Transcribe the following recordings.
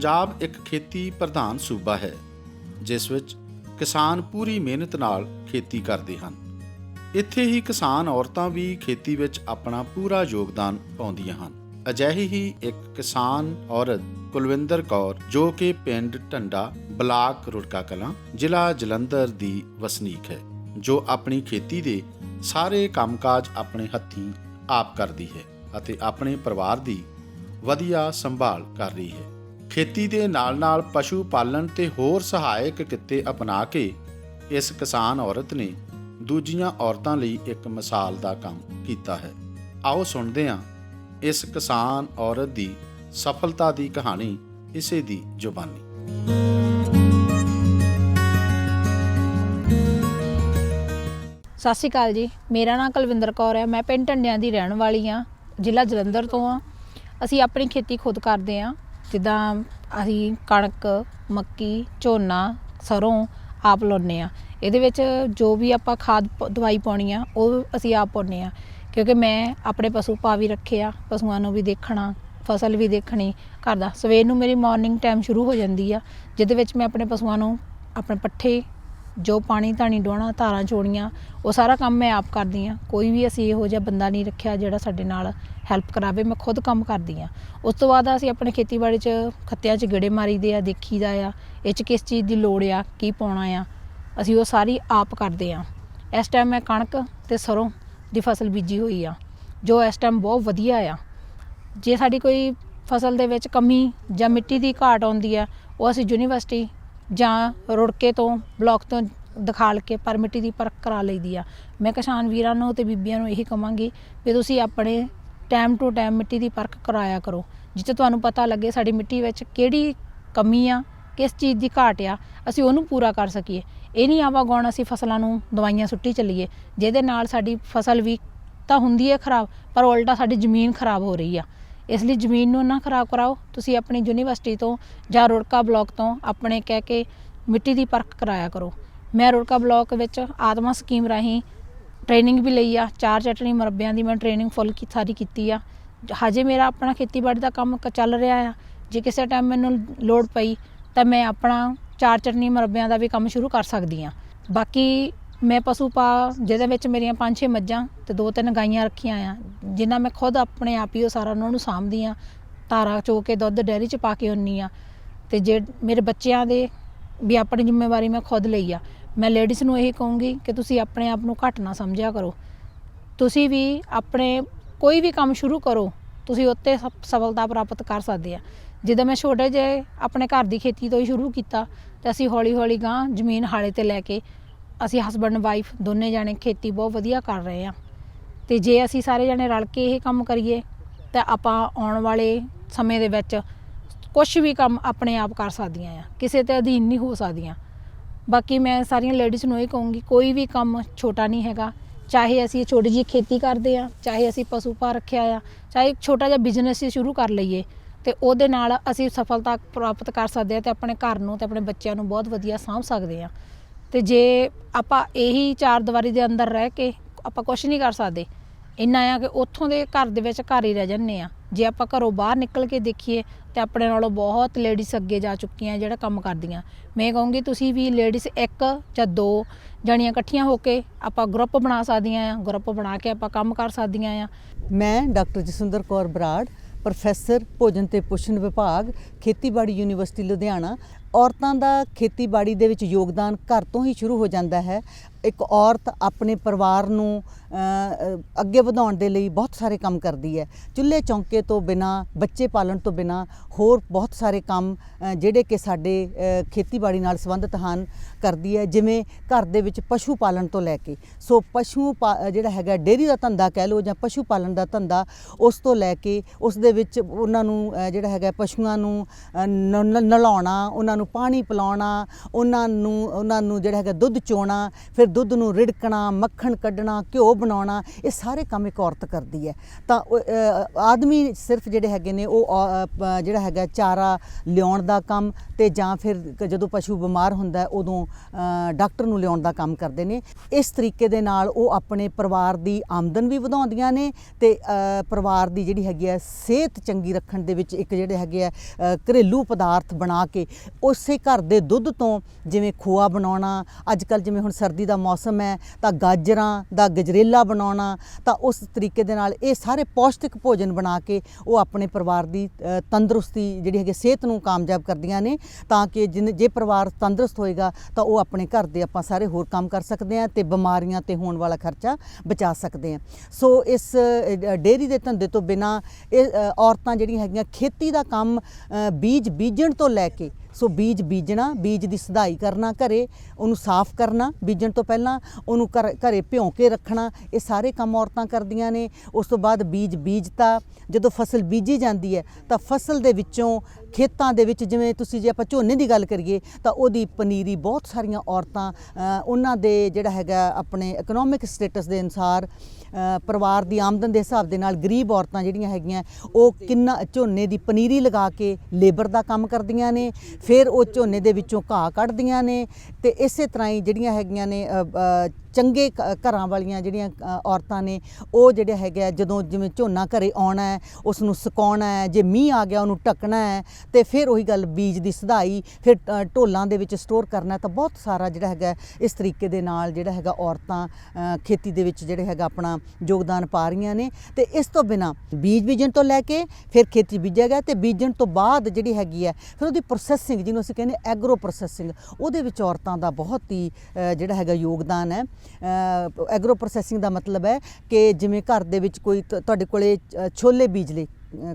ਪੰਜਾਬ ਇੱਕ ਖੇਤੀ ਪ੍ਰਧਾਨ ਸੂਬਾ ਹੈ, ਜਿਸ ਵਿੱਚ ਕਿਸਾਨ ਪੂਰੀ ਮਿਹਨਤ ਨਾਲ ਖੇਤੀ ਕਰਦੇ ਹਨ। ਇੱਥੇ ਹੀ ਕਿਸਾਨ ਔਰਤਾਂ ਵੀ ਖੇਤੀ ਵਿੱਚ ਆਪਣਾ ਪੂਰਾ ਯੋਗਦਾਨ ਪਾਉਂਦੀਆਂ ਹਨ। ਅਜਿਹੀ ਹੀ ਇੱਕ ਕਿਸਾਨ ਔਰਤ ਕੁਲਵਿੰਦਰ ਕੌਰ, ਜੋ ਕਿ ਪਿੰਡ ਢੰਡਾ ਬਲਾਕ ਰੁੜਕਾ ਕਲਾਂ, ਜ਼ਿਲ੍ਹਾ ਜਲੰਧਰ ਦੀ ਵਸਨੀਕ ਹੈ, ਜੋ ਆਪਣੀ ਖੇਤੀ ਦੇ ਸਾਰੇ ਕੰਮਕਾਜ ਆਪਣੇ ਹੱਥੀਂ ਆਪ ਕਰਦੀ ਹੈ ਅਤੇ ਆਪਣੇ ਪਰਿਵਾਰ ਦੀ ਵਧੀਆ ਸੰਭਾਲ ਕਰ ਰਹੀ ਹੈ। ਖੇਤੀ ਦੇ ਨਾਲ-ਨਾਲ ਪਸ਼ੂ ਪਾਲਣ ਤੇ ਹੋਰ ਸਹਾਇਕ ਕਿੱਤੇ ਅਪਣਾ ਕੇ ਇਸ ਕਿਸਾਨ ਔਰਤ ਨੇ ਦੂਜੀਆਂ ਔਰਤਾਂ ਲਈ ਇੱਕ ਮਿਸਾਲ ਦਾ ਕੰਮ ਕੀਤਾ ਹੈ। ਆਓ ਸੁਣਦੇ ਹਾਂ ਇਸ ਕਿਸਾਨ ਔਰਤ ਦੀ ਸਫਲਤਾ ਦੀ ਕਹਾਣੀ, ਇਸੇ ਦੀ ਜ਼ੁਬਾਨੀ। ਸਤਿ ਸ਼੍ਰੀ ਅਕਾਲ ਜੀ। ਮੇਰਾ ਨਾਮ ਕੁਲਵਿੰਦਰ ਕੌਰ ਹੈ। ਮੈਂ ਪਿੰਡ ਢੰਡਿਆਂ ਦੀ ਰਹਿਣ ਵਾਲੀ ਹਾਂ। ਜ਼ਿਲ੍ਹਾ ਜਲੰਧਰ ਤੋਂ ਹਾਂ। ਅਸੀਂ ਆਪਣੀ ਖੇਤੀ ਖੁਦ ਕਰਦੇ ਹਾਂ। ਜਿੱਦਾਂ ਅਸੀਂ ਕਣਕ, ਮੱਕੀ, ਝੋਨਾ ਸਰ੍ਹੋਂ ਆਪ ਲਾਉਂਦੇ ਹਾਂ। ਇਹਦੇ ਵਿੱਚ ਜੋ ਵੀ ਆਪਾਂ ਖਾਦ ਪ- ਦਵਾਈ ਪਾਉਣੀ ਆ, ਉਹ ਅਸੀਂ ਆਪ ਪਾਉਂਦੇ ਹਾਂ। ਕਿਉਂਕਿ ਮੈਂ ਆਪਣੇ ਪਸ਼ੂ ਪਾ ਵੀ ਰੱਖੇ ਆ, ਪਸ਼ੂਆਂ ਨੂੰ ਵੀ ਦੇਖਣਾ, ਫਸਲ ਵੀ ਦੇਖਣੀ ਘਰ ਦਾ। ਸਵੇਰ ਨੂੰ ਮੇਰੀ ਮੋਰਨਿੰਗ ਟਾਈਮ ਸ਼ੁਰੂ ਹੋ ਜਾਂਦੀ ਆ, ਜਿਹਦੇ ਵਿੱਚ ਮੈਂ ਆਪਣੇ ਪਸ਼ੂਆਂ ਨੂੰ ਆਪਣੇ ਪੱਠੇ ਜੋ ਪਾਣੀ ਧਾਣੀ ਡੋਣਾ, ਧਾਰਾਂ ਚੋਣੀਆਂ, ਉਹ ਸਾਰਾ ਕੰਮ ਮੈਂ ਆਪ ਕਰਦੀ ਆ ਕੋਈ ਵੀ ਅਸੀਂ ਇਹੋ ਜਿਹਾ ਬੰਦਾ ਨਹੀਂ ਰੱਖਿਆ ਜਿਹੜਾ ਸਾਡੇ ਨਾਲ ਹੈਲਪ ਕਰਾਵੇ, ਮੈਂ ਖੁਦ ਕੰਮ ਕਰਦੀ ਆ ਉਸ ਤੋਂ ਬਾਅਦ ਅਸੀਂ ਆਪਣੇ ਖੇਤੀਬਾੜੀ 'ਚ ਖੱਤਿਆਂ 'ਚ ਗੇੜੇ ਮਾਰੀਦੇ ਆ, ਦੇਖੀਦਾ ਆ, ਇਹ 'ਚ ਕਿਸ ਚੀਜ਼ ਦੀ ਲੋੜ ਆ, ਕੀ ਪਾਉਣਾ ਆ, ਅਸੀਂ ਉਹ ਸਾਰੀ ਆਪ ਕਰਦੇ ਆ ਇਸ ਟਾਈਮ ਮੈਂ ਕਣਕ ਤੇ ਸਰੋਂ ਦੀ ਫਸਲ ਬੀਜੀ ਹੋਈ ਆ, ਜੋ ਇਸ ਟਾਈਮ ਬਹੁਤ ਵਧੀਆ ਆ। ਜੇ ਸਾਡੀ ਕੋਈ ਫਸਲ ਦੇ ਵਿੱਚ ਕਮੀ ਜਾਂ ਮਿੱਟੀ ਦੀ ਘਾਟ ਆਉਂਦੀ ਆ, ਉਹ ਅਸੀਂ ਯੂਨੀਵਰਸਿਟੀ ਜਾਂ ਰੁੜਕੇ ਤੋਂ, ਬਲਾਕ ਤੋਂ ਦਿਖਾਲ ਕੇ ਪਰ ਮਿੱਟੀ ਦੀ ਪਰਖ ਕਰਾ ਲਈਦੀ ਆ। ਮੈਂ ਕਿਸਾਨ ਵੀਰਾਂ ਨੂੰ ਤੇ ਬੀਬੀਆਂ ਨੂੰ ਇਹੀ ਕਹਾਂਗੀ ਵੀ ਤੁਸੀਂ ਆਪਣੇ ਟਾਈਮ ਟੂ ਟਾਈਮ ਮਿੱਟੀ ਦੀ ਪਰਖ ਕਰਾਇਆ ਕਰੋ। ਜਿੱਥੇ ਤੁਹਾਨੂੰ ਪਤਾ ਲੱਗੇ ਸਾਡੀ ਮਿੱਟੀ ਵਿੱਚ ਕਿਹੜੀ ਕਮੀ ਆ, ਕਿਸ ਚੀਜ਼ ਦੀ ਘਾਟ ਆ, ਅਸੀਂ ਉਹਨੂੰ ਪੂਰਾ ਕਰ ਸਕੀਏ। ਇਹ ਨਹੀਂ ਆਵਾ ਗੌਣ ਅਸੀਂ ਫਸਲਾਂ ਨੂੰ ਦਵਾਈਆਂ ਸੁੱਟੀ ਚੱਲੀਏ। ਜਿਹਦੇ ਨਾਲ ਸਾਡੀ ਫਸਲ ਵੀ ਤਾਂ ਹੁੰਦੀ ਹੈ ਖਰਾਬ, ਪਰ ਉਲਟਾ ਸਾਡੀ ਜ਼ਮੀਨ ਖਰਾਬ ਹੋ ਰਹੀ ਆ। ਇਸ ਲਈ ਜ਼ਮੀਨ ਨੂੰ ਨਾ ਖਰਾਬ ਕਰਾਓ। ਤੁਸੀਂ ਆਪਣੀ ਯੂਨੀਵਰਸਿਟੀ ਤੋਂ ਜਾਂ ਰੁੜਕਾ ਬਲਾਕ ਤੋਂ ਆਪਣੇ ਕਹਿ ਕੇ ਮਿੱਟੀ ਦੀ ਪਰਖ ਕਰਾਇਆ ਕਰੋ। ਮੈਂ ਰੁੜਕਾ ਬਲਾਕ ਵਿੱਚ ਆਤਮਾ ਸਕੀਮ ਰਾਹੀਂ ਟ੍ਰੇਨਿੰਗ ਵੀ ਲਈ ਆ, ਚਾਰ ਚਟਣੀ ਮੁਰੱਬਿਆਂ ਦੀ ਮੈਂ ਟ੍ਰੇਨਿੰਗ ਫੁੱਲ ਕੀ, ਸਾਰੀ ਕੀਤੀ ਆ। ਹਜੇ ਮੇਰਾ ਆਪਣਾ ਖੇਤੀਬਾੜੀ ਦਾ ਕੰਮ ਕ- ਚੱਲ ਰਿਹਾ ਆ। ਜੇ ਕਿਸੇ ਟਾਈਮ ਮੈਨੂੰ ਲੋੜ ਪਈ ਤਾਂ ਮੈਂ ਆਪਣਾ ਚਾਰ ਚਟਣੀ ਮੁਰੱਬਿਆਂ ਦਾ ਵੀ ਕੰਮ ਸ਼ੁਰੂ ਕਰ ਸਕਦੀ ਆ। ਬਾਕੀ ਮੈਂ ਪਸ਼ੂ ਪਾ, ਜਿਹਦੇ ਵਿੱਚ ਮੇਰੀਆਂ ਪੰਜ ਛੇ ਮੱਝਾਂ ਤੇ ਦੋ ਤਿੰਨ ਗਾਈਆਂ ਰੱਖੀਆਂ ਆ, ਜਿਨ੍ਹਾਂ ਮੈਂ ਖੁਦ ਆਪਣੇ ਆਪ ਹੀ ਉਹ ਸਾਰਾ ਉਹਨਾਂ ਨੂੰ ਸਾਂਭਦੀ ਆ। ਧਾਰਾ ਚੋ ਕੇ ਦੁੱਧ ਡੈਰੀ ਚ ਪਾ ਕੇ ਹੁੰਨੀ ਆ। ਤੇ ਜੇ ਮੇਰੇ ਬੱਚਿਆਂ ਦੇ ਵੀ ਆਪਣੀ ਜ਼ਿੰਮੇਵਾਰੀ ਮੈਂ ਖੁਦ ਲਈ ਆ। ਮੈਂ ਲੇਡੀਜ਼ ਨੂੰ ਇਹ ਕਹੂੰਗੀ ਕਿ ਤੁਸੀਂ ਆਪਣੇ ਆਪ ਨੂੰ ਘੱਟ ਨਾ ਸਮਝਿਆ ਕਰੋ। ਤੁਸੀਂ ਵੀ ਆਪਣੇ ਕੋਈ ਵੀ ਕੰਮ ਸ਼ੁਰੂ ਕਰੋ, ਤੁਸੀਂ ਉੱਤੇ ਸਫ- ਸਫਲਤਾ ਪ੍ਰਾਪਤ ਕਰ ਸਕਦੇ ਆ। ਜਿੱਦਾਂ ਮੈਂ ਛੋਟੇ ਜਿਹੇ ਆਪਣੇ ਘਰ ਦੀ ਖੇਤੀ ਤੋਂ ਹੀ ਸ਼ੁਰੂ ਕੀਤਾ, ਤੇ ਅਸੀਂ ਹੌਲੀ ਹੌਲੀ ਗਾਂ ਜ਼ਮੀਨ ਹਾਲੇ ਤੇ ਲੈ ਕੇ ਅਸੀਂ ਹਸਬੰਡ ਵਾਈਫ ਦੋਨੇ ਜਾਣੇ ਖੇਤੀ ਬਹੁਤ ਵਧੀਆ ਕਰ ਰਹੇ ਆ। ਤੇ ਜੇ ਅਸੀਂ ਸਾਰੇ ਜਾਣੇ ਰਲ ਕੇ ਇਹ ਕੰਮ ਕਰੀਏ, ਤਾਂ ਆਪਾਂ ਆਉਣ ਵਾਲੇ ਸਮੇਂ ਦੇ ਵਿੱਚ ਕੁਝ ਵੀ ਕੰਮ ਆਪਣੇ ਆਪ ਕਰ ਸਕਦੀਆਂ ਆ। ਕਿਸੇ ਤੇ ਅਧੀਨ ਨਹੀਂ ਹੋ ਸਕਦੀਆਂ। ਬਾਕੀ ਮੈਂ ਸਾਰੀਆਂ ਲੇਡੀਜ਼ ਨੂੰ ਇਹ ਕਹੂੰਗੀ, ਕੋਈ ਵੀ ਕੰਮ ਛੋਟਾ ਨਹੀਂ ਹੈਗਾ। ਚਾਹੇ ਅਸੀਂ ਛੋਟੀ ਜਿਹੀ ਖੇਤੀ ਕਰਦੇ ਆ ਚਾਹੇ ਅਸੀਂ ਪਸ਼ੂ ਪਾ ਰੱਖਿਆ ਆ, ਚਾਹੇ ਛੋਟਾ ਜਿਹਾ ਬਿਜ਼ਨਸ ਹੀ ਸ਼ੁਰੂ ਕਰ ਲਈਏ, ਤੇ ਉਹਦੇ ਨਾਲ ਅਸੀਂ ਸਫਲਤਾ ਪ੍ਰਾਪਤ ਕਰ ਸਕਦੇ ਆ ਤੇ ਆਪਣੇ ਘਰ ਨੂੰ ਤੇ ਆਪਣੇ ਬੱਚਿਆਂ ਨੂੰ ਬਹੁਤ ਵਧੀਆ ਸਾਂਭ ਸਕਦੇ ਆ ਤੇ ਜੇ ਆਪਾਂ ਇਹੀ ਚਾਰ ਦੀਵਾਰੀ ਦੇ ਅੰਦਰ ਰਹਿ ਕੇ ਆਪਾਂ ਕੁਝ ਨਹੀਂ ਕਰ ਸਕਦੇ, ਇੰਨਾ ਆ ਕਿ ਉੱਥੋਂ ਦੇ ਘਰ ਦੇ ਵਿੱਚ ਘਰ ਹੀ ਰਹਿ ਜੰਨੇ ਆ ਜੇ ਆਪਾਂ ਘਰੋਂ ਬਾਹਰ ਨਿਕਲ ਕੇ ਦੇਖੀਏ ਤੇ ਆਪਣੇ ਨਾਲੋਂ ਬਹੁਤ ਲੇਡੀਜ਼ ਅੱਗੇ ਜਾ ਚੁੱਕੀਆਂ ਜਿਹੜਾ ਕੰਮ ਕਰਦੀਆਂ। ਮੈਂ ਕਹੂੰਗੀ, ਤੁਸੀਂ ਵੀ ਲੇਡੀਜ਼ ਇੱਕ ਜਾਂ ਦੋ ਜਣੀਆਂ ਇਕੱਠੀਆਂ ਹੋ ਕੇ ਆਪਾਂ ਗਰੁੱਪ ਬਣਾ ਸਕਦੀਆਂ ਆ ਗਰੁੱਪ ਬਣਾ ਕੇ ਆਪਾਂ ਕੰਮ ਕਰ ਸਕਦੀਆਂ ਆ। ਮੈਂ ਡਾਕਟਰ ਜਸਵਿੰਦਰ ਕੌਰ ਬਰਾੜ, ਪ੍ਰੋਫੈਸਰ ਭੋਜਨ ਤੇ ਪੋਸ਼ਣ ਵਿਭਾਗ, ਖੇਤੀਬਾੜੀ ਯੂਨੀਵਰਸਿਟੀ ਲੁਧਿਆਣਾ ਔਰਤਾਂ ਦਾ ਖੇਤੀਬਾੜੀ ਦੇ ਵਿੱਚ ਯੋਗਦਾਨ ਘਰ ਤੋਂ ਹੀ ਸ਼ੁਰੂ ਹੋ ਜਾਂਦਾ ਹੈ। ਇੱਕ ਔਰਤ ਆਪਣੇ ਪਰਿਵਾਰ ਨੂੰ ਅੱਗੇ ਵਧਾਉਣ ਦੇ ਲਈ ਬਹੁਤ ਸਾਰੇ ਕੰਮ ਕਰਦੀ ਹੈ। ਚੁੱਲ੍ਹੇ ਚੌਂਕੇ ਤੋਂ ਬਿਨਾ, ਬੱਚੇ ਪਾਲਣ ਤੋਂ ਬਿਨਾ ਹੋਰ ਬਹੁਤ ਸਾਰੇ ਕੰਮ ਜਿਹੜੇ ਕਿ ਸਾਡੇ ਖੇਤੀਬਾੜੀ ਨਾਲ ਸੰਬੰਧਿਤ ਹਨ, ਕਰਦੀ ਹੈ। ਜਿਵੇਂ ਘਰ ਦੇ ਵਿੱਚ ਪਸ਼ੂ ਪਾਲਣ ਤੋਂ ਲੈ ਕੇ, ਸੋ ਪਸ਼ੂ ਪਾ- ਜਿਹੜਾ ਹੈਗਾ ਡੇਅਰੀ ਦਾ ਧੰਦਾ ਕਹਿ ਲਓ ਜਾਂ ਪਸ਼ੂ ਪਾਲਣ ਦਾ ਧੰਦਾ, ਉਸ ਤੋਂ ਲੈ ਕੇ ਉਸ ਦੇ ਵਿੱਚ ਉਹਨਾਂ ਨੂੰ ਜਿਹੜਾ ਹੈਗਾ ਪਸ਼ੂਆਂ ਨੂੰ ਨ- ਨਲਾਉਣਾ, ਉਹਨਾਂ ਨੂੰ ਪਾਣੀ ਪਿਲਾਉਣਾ, ਉਹਨਾਂ ਨੂੰ ਉਹਨਾਂ ਨੂੰ ਜਿਹੜਾ ਹੈਗਾ ਦੁੱਧ ਚੋਣਾ, ਫਿਰ ਦੁੱਧ ਨੂੰ ਰਿੜਕਣਾ, ਮੱਖਣ ਕੱਢਣਾ, ਘਿਓ ਬਣਾਉਣਾ, ਇਹ ਸਾਰੇ ਕੰਮ ਇੱਕ ਔਰਤ ਕਰਦੀ ਹੈ। ਤਾਂ ਆਦਮੀ ਸਿਰਫ ਜਿਹੜੇ ਹੈਗੇ ਨੇ ਉਹ ਜਿਹੜਾ ਹੈਗਾ ਚਾਰਾ ਲਿਆਉਣ ਦਾ ਕੰਮ ਤੇ ਜਾਂ ਫਿਰ ਜਦੋਂ ਪਸ਼ੂ ਬਿਮਾਰ ਹੁੰਦਾ ਉਦੋਂ ਡਾਕਟਰ ਨੂੰ ਲਿਆਉਣ ਦਾ ਕੰਮ ਕਰਦੇ ਨੇ। ਇਸ ਤਰੀਕੇ ਦੇ ਨਾਲ ਉਹ ਆਪਣੇ ਪਰਿਵਾਰ ਦੀ ਆਮਦਨ ਵੀ ਵਧਾਉਂਦੀਆਂ ਨੇ ਤੇ ਪਰਿਵਾਰ ਦੀ ਜਿਹੜੀ ਹੈਗੀ ਹੈ ਸਿਹਤ ਚੰਗੀ ਰੱਖਣ ਦੇ ਵਿੱਚ ਇੱਕ ਜਿਹੜੇ ਹੈਗੇ ਆ ਘਰੇਲੂ ਪਦਾਰਥ ਬਣਾ ਕੇ ਉਸੇ ਘਰ ਦੇ ਦੁੱਧ ਤੋਂ ਜਿਵੇਂ ਖੋਆ ਬਣਾਉਣਾ ਅੱਜ ਕੱਲ ਜਿਵੇਂ ਹੁਣ ਸਰਦੀ ਦਾ ਮੌਸਮ ਹੈ ਤਾਂ ਗਾਜਰਾਂ ਦਾ ਗਜਰੇਲਾ ਬਣਾਉਣਾ ਤਾਂ ਉਸ ਤਰੀਕੇ ਦੇ ਨਾਲ ਇਹ ਸਾਰੇ ਪੌਸ਼ਟਿਕ ਭੋਜਨ ਬਣਾ ਕੇ ਉਹ ਆਪਣੇ ਪਰਿਵਾਰ ਦੀ ਤੰਦਰੁਸਤੀ ਜਿਹੜੀ ਹੈਗੀ ਸਿਹਤ ਨੂੰ ਕਾਮਯਾਬ ਕਰਦੀਆਂ ਨੇ ਤਾਂ ਕਿ ਜਿਨ- ਜੇ ਪਰਿਵਾਰ ਤੰਦਰੁਸਤ ਹੋਏਗਾ ਤਾਂ ਉਹ ਆਪਣੇ ਘਰ ਦੇ ਆਪਾਂ ਸਾਰੇ ਹੋਰ ਕੰਮ ਕਰ ਸਕਦੇ ਹਾਂ ਤੇ ਬਿਮਾਰੀਆਂ ਤੇ ਹੋਣ ਵਾਲਾ ਖਰਚਾ ਬਚਾ ਸਕਦੇ ਹਾਂ। ਸੋ ਇਸ ਅ, ਡੇਅਰੀ ਦੇ ਧੰਦੇ ਤੋਂ ਬਿਨਾ ਇਹ ਔਰਤਾਂ ਜਿਹੜੀਆਂ ਹੈਗੀਆਂ ਖੇਤੀ ਦਾ ਕੰਮ ਬੀਜ ਬੀਜਣ ਤੋਂ ਲੈ ਕੇ ਸੋ ਬੀਜ ਬੀਜਣਾ, ਬੀਜ ਦੀ ਸਦਾਈ ਕਰਨਾ ਘਰੇ, ਉਹਨੂੰ ਸਾਫ਼ ਕਰਨਾ, ਬੀਜਣ ਤੋਂ ਪਹਿਲਾਂ ਉਹਨੂੰ ਘਰ- ਘਰੇ ਭਿਉਂ ਕੇ ਰੱਖਣਾ, ਇਹ ਸਾਰੇ ਕੰਮ ਔਰਤਾਂ ਕਰਦੀਆਂ ਨੇ। ਉਸ ਤੋਂ ਬਾਅਦ ਬੀਜ ਬੀਜਤਾ। ਜਦੋਂ ਫਸਲ ਬੀਜੀ ਜਾਂਦੀ ਹੈ, ਤਾਂ ਫਸਲ ਦੇ ਵਿੱਚੋਂ ਖੇਤਾਂ ਦੇ ਵਿੱਚ ਜਿਵੇਂ ਤੁਸੀਂ ਜੇ ਆਪਾਂ ਝੋਨੇ ਦੀ ਗੱਲ ਕਰੀਏ, ਤਾਂ ਉਹਦੀ ਪਨੀਰੀ ਬਹੁਤ ਸਾਰੀਆਂ ਔਰਤਾਂ ਉਹਨਾਂ ਦੇ ਜਿਹੜਾ ਹੈਗਾ ਆਪਣੇ ਇਕਨੋਮਿਕ ਸਟੇਟਸ ਦੇ ਅਨੁਸਾਰ ਪਰਿਵਾਰ ਦੀ ਆਮਦਨ ਦੇ ਹਿਸਾਬ ਦੇ ਨਾਲ ਗਰੀਬ ਔਰਤਾਂ ਜਿਹੜੀਆਂ ਹੈਗੀਆਂ, ਉਹ ਕਿੰਨਾ ਝੋਨੇ ਦੀ ਪਨੀਰੀ ਲਗਾ ਕੇ ਲੇਬਰ ਦਾ ਕੰਮ ਕਰਦੀਆਂ ਨੇ ਫਿਰ ਉਹ ਝੋਨੇ ਦੇ ਵਿੱਚੋਂ ਘਾਹ ਕੱਢਦੀਆਂ ਨੇ ਤੇ ਇਸੇ ਤਰ੍ਹਾਂ ਹੀ ਜਿਹੜੀਆਂ ਹੈਗੀਆਂ ਨੇ ਚੰਗੇ ਘ- ਘਰਾਂ ਵਾਲੀਆਂ ਜਿਹੜੀਆਂ ਔਰਤਾਂ ਨੇ, ਉਹ ਜਿਹੜੇ ਹੈਗੇ ਆ, ਜਦੋਂ ਜਿਵੇਂ ਝੋਨਾ ਘਰੇ ਆਉਣਾ ਹੈ ਉਸ ਨੂੰ ਸੁਕਾਉਣਾ ਹੈ, ਜੇ ਮੀਂਹ ਆ ਗਿਆ, ਉਹਨੂੰ ਢੱਕਣਾ ਹੈ, ਤੇ ਫਿਰ ਉਹੀ ਗੱਲ ਬੀਜ ਦੀ ਸਧਾਈ ਫਿਰ ਢੋਲਾਂ ਦੇ ਵਿੱਚ ਸਟੋਰ ਕਰਨਾ ਤਾਂ ਬਹੁਤ ਸਾਰਾ ਜਿਹੜਾ ਹੈਗਾ ਇਸ ਤਰੀਕੇ ਦੇ ਨਾਲ ਜਿਹੜਾ ਹੈਗਾ ਔਰਤਾਂ ਖੇਤੀ ਦੇ ਵਿੱਚ ਜਿਹੜੇ ਹੈਗਾ ਆਪਣਾ ਯੋਗਦਾਨ ਪਾ ਰਹੀਆਂ ਨੇ, ਤੇ ਇਸ ਤੋਂ ਬਿਨਾ ਬੀਜ ਬੀਜਣ ਤੋਂ ਲੈ ਕੇ ਫਿਰ ਖੇਤੀ ਬੀਜਿਆ ਗਿਆ, ਤੇ ਬੀਜਣ ਤੋਂ ਬਾਅਦ ਜਿਹੜੀ ਹੈਗੀ ਹੈ, ਫਿਰ ਉਹਦੀ ਪ੍ਰੋਸੈਸਿੰਗ ਜਿਹਨੂੰ ਅਸੀਂ ਕਹਿੰਦੇ ਐਗਰੋ ਪ੍ਰੋਸੈਸਿੰਗ ਉਹਦੇ ਵਿੱਚ ਔਰਤਾਂ ਦਾ ਬਹੁਤ ਹੀ ਜਿਹੜਾ ਹੈਗਾ ਯੋਗਦਾਨ ਹੈ ਐਗਰੋ ਪ੍ਰੋਸੈਸਿੰਗ ਦਾ ਮਤਲਬ ਹੈ ਕਿ ਜਿਵੇਂ ਘਰ ਦੇ ਵਿੱਚ ਕੋਈ ਤੁਹਾਡੇ ਕੋਲੇ ਛੋਲੇ ਬੀਜ ਲਏ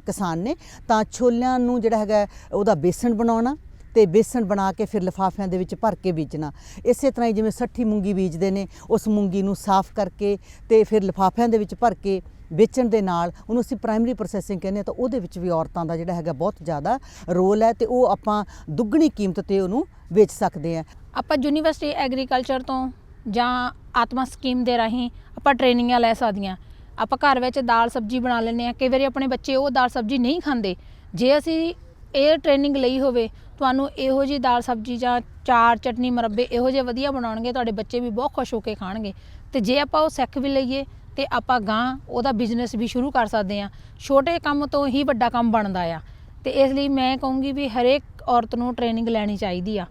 ਕਿਸਾਨ ਨੇ, ਤਾਂ ਛੋਲਿਆਂ ਨੂੰ ਜਿਹੜਾ ਹੈਗਾ ਉਹਦਾ ਬੇਸਣ ਬਣਾਉਣਾ ਤੇ ਬੇਸਣ ਬਣਾ ਕੇ ਫਿਰ ਲਿਫਾਫਿਆਂ ਦੇ ਵਿੱਚ ਭਰ ਕੇ ਬੀਜਣਾ। ਇਸੇ ਤਰ੍ਹਾਂ ਹੀ ਜਿਵੇਂ ਸੱਠੀ ਮੂੰਗੀ ਬੀਜਦੇ ਨੇ, ਉਸ ਮੂੰਗੀ ਨੂੰ ਸਾਫ਼ ਕਰਕੇ ਤੇ ਫਿਰ ਲਿਫਾਫਿਆਂ ਦੇ ਵਿੱਚ ਭਰ ਕੇ ਵੇਚਣ ਦੇ ਨਾਲ ਉਹਨੂੰ ਅਸੀਂ ਪ੍ਰਾਇਮਰੀ ਪ੍ਰੋਸੈਸਿੰਗ ਕਹਿੰਦੇ ਹਾਂ, ਤਾਂ ਉਹਦੇ ਵਿੱਚ ਵੀ ਔਰਤਾਂ ਦਾ ਜਿਹੜਾ ਹੈਗਾ ਬਹੁਤ ਜ਼ਿਆਦਾ ਰੋਲ ਹੈ ਤੇ ਉਹ ਆਪਾਂ ਦੁੱਗਣੀ ਕੀਮਤ ਤੇ ਉਹਨੂੰ ਵੇਚ ਸਕਦੇ ਹਾਂ। ਆਪਾਂ ਯੂਨੀਵਰਸਿਟੀ ਐਗਰੀਕਲਚਰ ਤੋਂ ਜਾਂ ਆਤਮਾ ਸਕੀਮ ਦੇ ਰਾਹੀਂ ਆਪਾਂ ਟ੍ਰੇਨਿੰਗਾਂ ਲੈ ਸਕਦੀਆਂ। ਆਪਾਂ ਘਰ ਵਿੱਚ ਦਾਲ ਸਬਜ਼ੀ ਬਣਾ ਲੈਂਦੇ ਆ ਕਈ ਵਾਰੀ ਆਪਣੇ ਬੱਚੇ ਉਹ ਦਾਲ ਸਬਜ਼ੀ ਨਹੀਂ ਖਾਂਦੇ। ਜੇ ਅਸੀਂ ਇਹ ਟ੍ਰੇਨਿੰਗ ਲਈ ਹੋਵੇ, ਤੁਹਾਨੂੰ ਇਹੋ ਜੀ ਦਾਲ ਸਬਜ਼ੀ ਜਾਂ ਚਾਰ ਚਟਨੀ ਮੁਰੱਬੇ ਇਹੋ ਜਿਹੇ ਵਧੀਆ ਬਣਾਉਣਗੇ, ਤੁਹਾਡੇ ਬੱਚੇ ਵੀ ਬਹੁਤ ਖੁਸ਼ ਹੋ ਕੇ ਖਾਣਗੇ। ਤੇ ਜੇ ਆਪਾਂ ਉਹ ਸਿੱਖ ਵੀ ਲਈਏ ਤੇ ਆਪਾਂ ਗਾਂ ਉਹਦਾ ਬਿਜ਼ਨਸ ਵੀ ਸ਼ੁਰੂ ਕਰ ਸਕਦੇ ਆ ਛੋਟੇ ਕੰਮ ਤੋਂ ਹੀ ਵੱਡਾ ਕੰਮ ਬਣਦਾ ਆ। ਤੇ ਇਸ ਲਈ ਮੈਂ ਕਹੂੰਗੀ ਵੀ ਹਰੇਕ ਔਰਤ ਨੂੰ ਟ੍ਰੇਨਿੰਗ ਲੈਣੀ ਚਾਹੀਦੀ ਆ।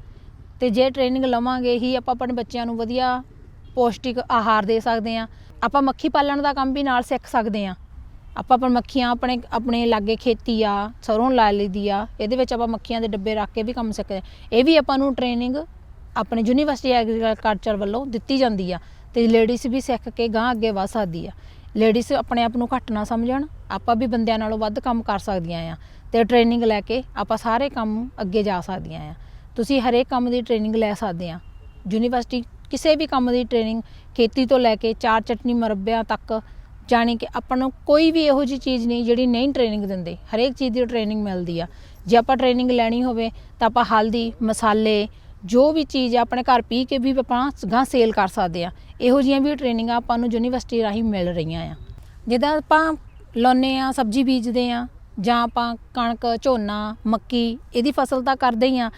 ਤੇ ਜੇ ਟ੍ਰੇਨਿੰਗ ਲਵਾਂਗੇ ਹੀ ਆਪਾਂ ਆਪਣੇ ਬੱਚਿਆਂ ਨੂੰ ਵਧੀਆ ਪੌਸ਼ਟਿਕ ਆਹਾਰ ਦੇ ਸਕਦੇ ਆ ਆਪਾਂ ਮੱਖੀ ਪਾਲਣ ਦਾ ਕੰਮ ਵੀ ਨਾਲ ਸਿੱਖ ਸਕਦੇ ਆ ਆਪਾਂ ਪਰ ਮੱਖੀਆਂ ਆਪਣੇ ਆਪਣੇ ਲਾਗੇ ਖੇਤੀ ਆ, ਸਰੋਂ ਲਾ ਲਈਦੀ ਆ, ਇਹਦੇ ਵਿੱਚ ਆਪਾਂ ਮੱਖੀਆਂ ਦੇ ਡੱਬੇ ਰੱਖ ਕੇ ਵੀ ਕੰਮ ਸਿੱਖਦੇ ਹਾਂ। ਇਹ ਵੀ ਆਪਾਂ ਨੂੰ ਟ੍ਰੇਨਿੰਗ ਆਪਣੇ ਯੂਨੀਵਰਸਿਟੀ ਐਗਰੀਕਲਚਰ ਵੱਲੋਂ ਦਿੱਤੀ ਜਾਂਦੀ ਆ ਤੇ ਲੇਡੀਜ਼ ਵੀ ਸਿੱਖ ਕੇ ਗਾਂ ਅੱਗੇ ਵਧ ਸਕਦੀ ਆ। ਲੇਡੀਜ਼ ਆਪਣੇ ਆਪ ਨੂੰ ਘੱਟ ਨਾ ਸਮਝਣ, ਆਪਾਂ ਵੀ ਬੰਦਿਆਂ ਨਾਲੋਂ ਵੱਧ ਕੰਮ ਕਰ ਸਕਦੀਆਂ ਆ ਤੇ ਟ੍ਰੇਨਿੰਗ ਲੈ ਕੇ ਆਪਾਂ ਸਾਰੇ ਕੰਮ ਅੱਗੇ ਜਾ ਸਕਦੀਆਂ ਆ। ਤੁਸੀਂ ਹਰੇਕ ਕੰਮ ਦੀ ਟ੍ਰੇਨਿੰਗ ਲੈ ਸਕਦੇ ਆ। ਯੂਨੀਵਰਸਿਟੀ ਕਿਸੇ ਵੀ ਕੰਮ ਦੀ ਟ੍ਰੇਨਿੰਗ ਖੇਤੀ ਤੋਂ ਲੈ ਕੇ ਚਾਰ ਚਟਨੀ ਮੁਰੱਬਿਆਂ ਤੱਕ, ਜਾਣੀ ਕਿ ਆਪਾਂ ਨੂੰ ਕੋਈ ਵੀ ਇਹੋ ਜੀ ਚੀਜ਼ ਨਹੀਂ ਜਿਹੜੀ ਨਹੀਂ ਟ੍ਰੇਨਿੰਗ ਦਿੰਦੇ। ਹਰੇਕ ਚੀਜ਼ ਦੀ ਟ੍ਰੇਨਿੰਗ ਮਿਲਦੀ ਆ। ਜੇ ਆਪਾਂ ਟ੍ਰੇਨਿੰਗ ਲੈਣੀ ਹੋਵੇ ਤਾਂ ਆਪਾਂ ਹਲਦੀ, ਮਸਾਲੇ, ਜੋ ਵੀ ਚੀਜ਼ ਆਪਣੇ ਘਰ ਪੀ ਕੇ ਵੀ ਆਪਾਂ ਗਾਂ ਸੇਲ ਕਰ ਸਕਦੇ ਆ। ਇਹੋ ਜਿਹੀਆਂ ਵੀ ਟ੍ਰੇਨਿੰਗਾਂ ਆਪਾਂ ਨੂੰ ਯੂਨੀਵਰਸਿਟੀ ਰਾਹੀਂ ਮਿਲ ਰਹੀਆਂ ਆ। ਜਿੱਦਾਂ ਆਪਾਂ ਲਾਉਂਦੇ ਆ, ਸਬਜ਼ੀ ਬੀਜਦੇ ਆ ਜਾਂ ਆਪਾਂ ਕਣਕ, ਝੋਨਾ, ਮੱਕੀ, ਇਹਦੀ ਫਸਲ ਤਾਂ ਕਰਦੇ ਹੀ ਆ।